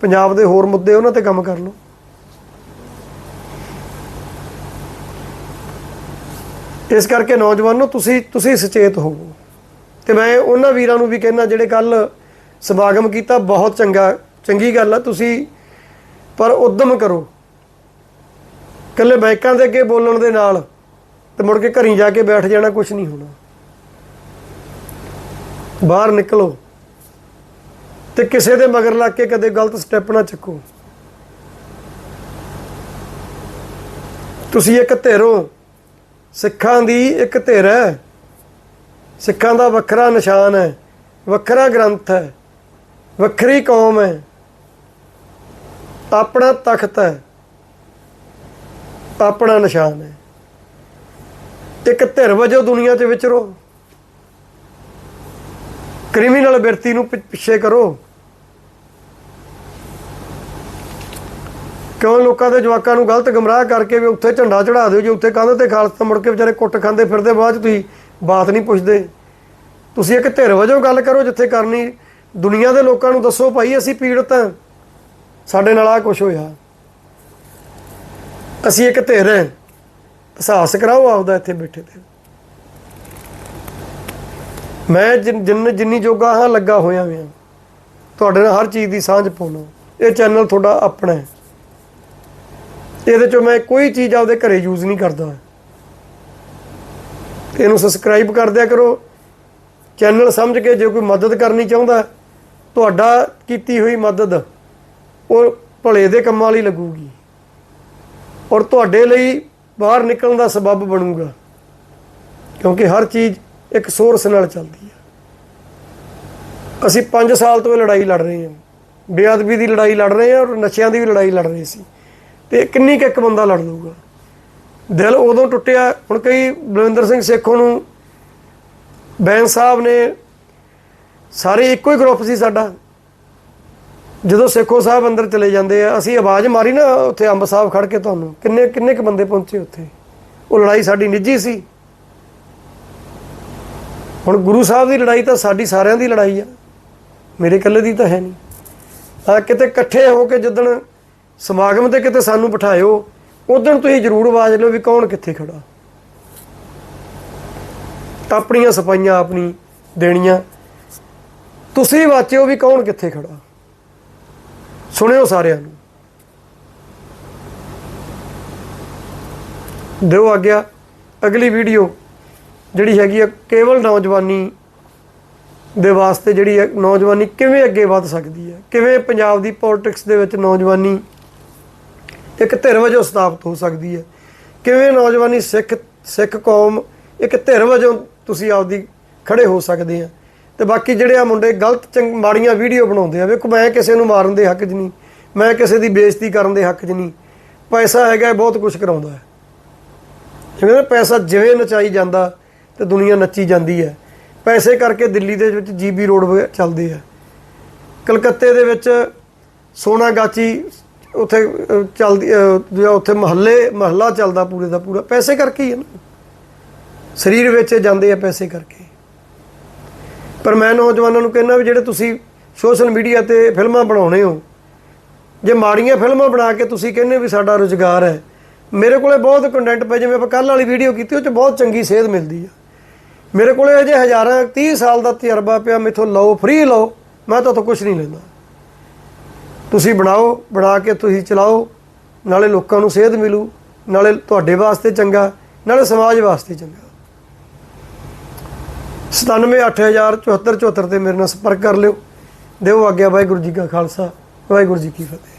ਪੰਜਾਬ ਦੇ ਹੋਰ ਮੁੱਦੇ ਉਹਨਾਂ ਤੇ ਕੰਮ ਕਰ ਲਓ। ਇਸ ਕਰਕੇ ਨੌਜਵਾਨੋ, ਤੁਸੀਂ ਤੁਸੀਂ ਸੁਚੇਤ ਹੋਵੋ। ਤੇ ਮੈਂ ਉਹਨਾਂ ਵੀਰਾਂ ਨੂੰ ਵੀ ਕਹਿਣਾ ਜਿਹੜੇ ਕੱਲ ਸਮਾਗਮ ਕੀਤਾ, ਬਹੁਤ ਚੰਗਾ, ਚੰਗੀ ਗੱਲ ਆ, ਤੁਸੀਂ ਪਰ ਉਦਮ ਕਰੋ। ਕੱਲੇ ਬਾਈਕਾਂ ਦੇ ਅੱਗੇ ਬੋਲਣ ਦੇ ਨਾਲ ਤੇ ਮੁੜ ਕੇ ਘਰੀ ਜਾ ਕੇ ਬੈਠ ਜਾਣਾ ਕੁਝ ਨਹੀਂ ਹੋਣਾ। ਬਾਹਰ ਨਿਕਲੋ ਤੇ ਕਿਸੇ ਦੇ ਮਗਰ ਲੱਗ ਕੇ ਕਦੇ ਗਲਤ ਸਟੈਪ ਨਾ ਚੱਕੋ। ਤੁਸੀਂ ਇੱਕ ਧਿਰੋ, ਸਿੱਖਾਂ ਦੀ ਇੱਕ ਧਿਰ ਹੈ। ਸਿੱਖਾਂ ਦਾ ਵੱਖਰਾ ਨਿਸ਼ਾਨ ਹੈ, ਵੱਖਰਾ ਗ੍ਰੰਥ ਹੈ, ਵੱਖਰੀ ਕੌਮ ਹੈ। ਆਪਣਾ ਤਖਤ ਹੈ, ਆਪਣਾ ਨਿਸ਼ਾਨ ਹੈ। ਇੱਕ ਧਿਰ ਵਜੋਂ ਦੁਨੀਆ 'ਚ ਵਿਚਰੋ ਕ੍ਰਿਮੀਨਲ ਬਿਰਤੀ ਨੂੰ ਪਿੱਛੇ ਕਰੋ। ਕਿਉਂ ਲੋਕਾਂ ਦੇ ਜਵਾਕਾਂ ਨੂੰ ਗਲਤ ਗਮਰਾਹ ਕਰਕੇ ਵੀ ਉੱਥੇ ਝੰਡਾ ਚੜਾ ਦਿਓ, ਜੇ ਉੱਥੇ ਕੰਧ ਤੇ ਖਾਲਸਾ ਮੁੜ ਕੇ ਵਿਚਾਰੇ ਕੁੱਟ ਖਾਂਦੇ ਫਿਰਦੇ, ਬਾਅਦ 'ਚ ਤੁਸੀਂ ਬਾਤ ਨਹੀਂ ਪੁੱਛਦੇ। ਤੁਸੀਂ ਇੱਕ ਧਿਰ ਵਜੋਂ ਗੱਲ ਕਰੋ ਜਿੱਥੇ ਕਰਨੀ, ਦੁਨੀਆ ਦੇ ਲੋਕਾਂ ਨੂੰ ਦੱਸੋ, ਭਾਈ, ਅਸੀਂ ਪੀੜਤ ਹਾਂ। ਸਾਡੇ ਨਾਲ ਆ ਕੁਝ ਹੋਇਆ। ਅਸੀਂ ਇੱਕ ਧਿਰ ਹਾਂ। ਅਹਿਸਾਸ ਕਰਾਓ ਆਪਦਾ ਇੱਥੇ ਬੈਠੇ ਤੇ। ਮੈਂ ਜਿੰਨ, ਜਿੰਨ- ਜਿੰਨੀ ਜੋਗਾ ਹਾਂ, ਲੱਗਾ ਹੋਇਆ ਹਾਂ। ਤੁਹਾਡੇ ਨਾਲ ਹਰ ਚੀਜ਼ ਦੀ ਸਾਂਝ ਪਾਉਣਾ। ਇਹ ਚੈਨਲ ਤੁਹਾਡਾ ਆਪਣਾ ਹੈ। ਇਹਦੇ ਚੋਂ ਮੈਂ ਕੋਈ ਚੀਜ਼ ਆਪਦੇ ਘਰੇ ਯੂਜ਼ ਨਹੀਂ ਕਰਦਾ। ਇਹਨੂੰ ਸਬਸਕ੍ਰਾਈਬ ਕਰ ਦਿਆ ਕਰੋ। ਚੈਨਲ ਸਮਝ ਕੇ ਜੇ ਕੋਈ ਮਦਦ ਕਰਨੀ ਚਾਹੁੰਦਾ, ਤੁਹਾਡਾ ਕੀਤੀ ਹੋਈ ਮਦਦ, ਉਹ ਭਲੇ ਦੇ ਕੰਮਾਂ ਲਈ ਲੱਗੂਗੀ। ਔਰ ਤੁਹਾਡੇ ਲਈ ਬਾਹਰ ਨਿਕਲਣ ਦਾ ਸਬਬ ਬਣੂਗਾ। ਕਿਉਂਕਿ ਹਰ ਚੀਜ਼ ਇੱਕ ਸੋਰਸ ਨਾਲ ਚੱਲਦੀ ਹੈ। ਅਸੀਂ 5 ਸਾਲ ਤੋਂ ਇਹ ਲੜਾਈ ਲੜ ਰਹੇ ਹਾਂ। ਬੇਅਦਬੀ ਦੀ ਲੜਾਈ ਲੜ ਰਹੇ ਹਾਂ ਔਰ ਨਸ਼ਿਆਂ ਦੀ ਵੀ ਲੜਾਈ ਲੜ ਰਹੇ ਸੀ। ਤੇ ਕਿੰਨੀ ਕੁ ਇੱਕ ਬੰਦਾ ਲੜ ਲੂਗਾ ਦਿਲ ਉਦੋਂ ਟੁੱਟਿਆ, ਹੁਣ ਕਈ ਬਲਵਿੰਦਰ ਸਿੰਘ ਸੇਖੋਂ ਨੂੰ ਬੈਂਸ ਸਾਹਿਬ ਨੇ ਸਾਰੇ ਇੱਕੋ ਹੀ ਗਰੁੱਪ ਸੀ ਸਾਡਾ। ਜਦੋਂ ਸੇਖੋ ਸਾਹਿਬ ਅੰਦਰ ਚਲੇ ਜਾਂਦੇ ਆ, ਅਸੀਂ ਆਵਾਜ਼ ਮਾਰੀ ਨਾ, ਉੱਥੇ ਅੰਬ ਸਾਹਿਬ ਖੜ ਕੇ ਤੁਹਾਨੂੰ। ਕਿੰਨੇ ਕਿੰਨੇ ਕ ਬੰਦੇ ਪਹੁੰਚੇ ਉੱਥੇ? ਉਹ ਲੜਾਈ ਸਾਡੀ ਨਿੱਜੀ ਸੀ। ਹੁਣ ਗੁਰੂ ਸਾਹਿਬ ਦੀ ਲੜਾਈ ਤਾਂ ਸਾਡੀ ਸਾਰਿਆਂ ਦੀ ਲੜਾਈ ਆ। ਮੇਰੇ ਇਕੱਲੇ ਦੀ ਤਾਂ ਹੈ ਨਹੀਂ। ਆ ਕਿਤੇ ਇਕੱਠੇ ਹੋ ਕੇ ਜਦੋਂ ਸਮਾਗਮ ਤੇ ਕਿਤੇ ਸਾਨੂੰ ਬਿਠਾਇਓ, ਉਦੋਂ ਤੁਸੀਂ ਜ਼ਰੂਰ ਆਵਾਜ਼ ਲਓ ਵੀ ਕੌਣ ਕਿੱਥੇ ਖੜਾ। ਆਪਣੀਆਂ ਸਫਾਈਆਂ ਆਪਣੀ ਦੇਣੀਆਂ। ਤੁਸੀਂ ਵਾਚਿਓ ਵੀ ਕੌਣ ਕਿੱਥੇ ਖੜਾ। ਸੁਣਿਓ ਸਾਰਿਆਂ ਨੂੰ। ਦਿਓ ਆਗਿਆ, ਅਗਲੀ ਵੀਡੀਓ ਜਿਹੜੀ ਹੈਗੀ ਆ ਕੇਵਲ ਨੌਜਵਾਨੀ ਦੇ ਵਾਸਤੇ ਜਿਹੜੀ ਹੈ ਨੌਜਵਾਨੀ ਕਿਵੇਂ ਅੱਗੇ ਵਧ ਸਕਦੀ ਹੈ ਕਿਵੇਂ ਪੰਜਾਬ ਦੀ ਪੋਲਿਟਿਕਸ ਦੇ ਵਿੱਚ ਨੌਜਵਾਨੀ ਇੱਕ ਧਿਰ ਵਜੋਂ ਸਥਾਪਿਤ ਹੋ ਸਕਦੀ ਹੈ ਕਿਵੇਂ ਨੌਜਵਾਨੀ ਸਿੱਖ ਸਿੱਖ ਕੌਮ ਇੱਕ ਧਿਰ ਵਜੋਂ ਤੁਸੀਂ ਆਪਦੀ ਖੜੇ ਹੋ ਸਕਦੇ ਆ? ਤੇ ਬਾਕੀ ਜਿਹੜੇ ਆ ਮੁੰਡੇ ਗਲਤ ਚੰਗ, ਮਾੜੀਆਂ ਵੀਡੀਓ ਬਣਾਉਂਦੇ ਆ, ਵੇਖੋ ਮੈਂ ਕਿਸੇ ਨੂੰ ਮਾਰਨ ਦੇ ਹੱਕ 'ਚ ਨਹੀਂ, ਮੈਂ ਕਿਸੇ ਦੀ ਬੇਇੱਜ਼ਤੀ ਕਰਨ ਦੇ ਹੱਕ 'ਚ ਨਹੀਂ। ਪੈਸਾ ਹੈਗਾ ਬਹੁਤ ਕੁਝ ਕਰਾਉਂਦਾ ਹੈ। ਜਿਵੇਂ ਪੈਸਾ ਜਿਵੇਂ ਨਚਾਈ ਜਾਂਦਾ ਤੇ ਦੁਨੀਆ ਨੱਚੀ ਜਾਂਦੀ ਹੈ। ਪੈਸੇ ਕਰਕੇ ਦਿੱਲੀ ਦੇ ਵਿੱਚ ਜੀਬੀ ਰੋਡ ਚੱਲਦੇ ਆ। ਕਲਕੱਤੇ ਦੇ ਵਿੱਚ ਸੋਨਾਗਾਚੀ ਉੱਥੇ ਚੱਲਦੀ ਜਿਹੜਾ ਉੱਥੇ ਮਹੱਲੇ, ਮਹੱਲਾ ਚੱਲਦਾ ਪੂਰੇ ਦਾ ਪੂਰਾ, ਪੈਸੇ ਕਰਕੇ ਹੀ ਹੈ ਨਾ। ਸਰੀਰ ਵੇਚੇ ਜਾਂਦੇ ਆ ਪੈਸੇ ਕਰਕੇ। ਪਰ ਮੈਂ ਨੌਜਵਾਨਾਂ ਨੂੰ ਕਹਿੰਦਾ ਵੀ ਜਿਹੜੇ ਤੁਸੀਂ ਸੋਸ਼ਲ ਮੀਡੀਆ ਤੇ ਫਿਲਮਾਂ ਬਣਾਉਣੇ ਹੋ, ਜੇ ਮਾੜੀਆਂ ਫਿਲਮਾਂ ਬਣਾ ਕੇ ਤੁਸੀਂ ਕਹਿੰਦੇ ਵੀ ਸਾਡਾ ਰੁਜ਼ਗਾਰ ਹੈ, ਮੇਰੇ ਕੋਲੇ ਬਹੁਤ ਕੰਟੈਂਟ ਪਏ, ਜਿਵੇਂ ਆਪਾਂ ਕੱਲ ਵਾਲੀ ਵੀਡੀਓ ਕੀਤੀ, ਉਹ ਚ ਬਹੁਤ ਚੰਗੀ ਸੇਧ ਮਿਲਦੀ ਆ। ਮੇਰੇ ਕੋਲੇ ਅਜੇ ਹਜ਼ਾਰਾਂ 30 ਸਾਲ ਦਾ ਤਜਰਬਾ ਪਿਆ, ਮੇਥੋਂ ਲਓ ਫ੍ਰੀ ਲਓ, ਮੈਂ ਤਾਂ ਕੁਝ ਨਹੀਂ ਲੈਂਦਾ। ਤੁਸੀਂ ਬਣਾਓ, ਬਣਾ ਕੇ ਤੁਸੀਂ ਚਲਾਓ, ਨਾਲੇ ਲੋਕਾਂ ਨੂੰ ਸੇਧ ਮਿਲੂ, ਨਾਲੇ ਤੁਹਾਡੇ ਵਾਸਤੇ ਚੰਗਾ, ਨਾਲੇ ਸਮਾਜ ਵਾਸਤੇ ਚੰਗਾ। 978074 74 ਤੇ ਮੇਰੇ ਨਾਲ ਸੰਪਰਕ ਕਰ ਲਿਓ। ਦਿਓ ਆਗਿਆ ਵਾਹਿਗੁਰੂ ਜੀ ਕਾ ਖਾਲਸਾ, ਵਾਹਿਗੁਰੂ ਜੀ ਕੀ ਫਤਿਹ।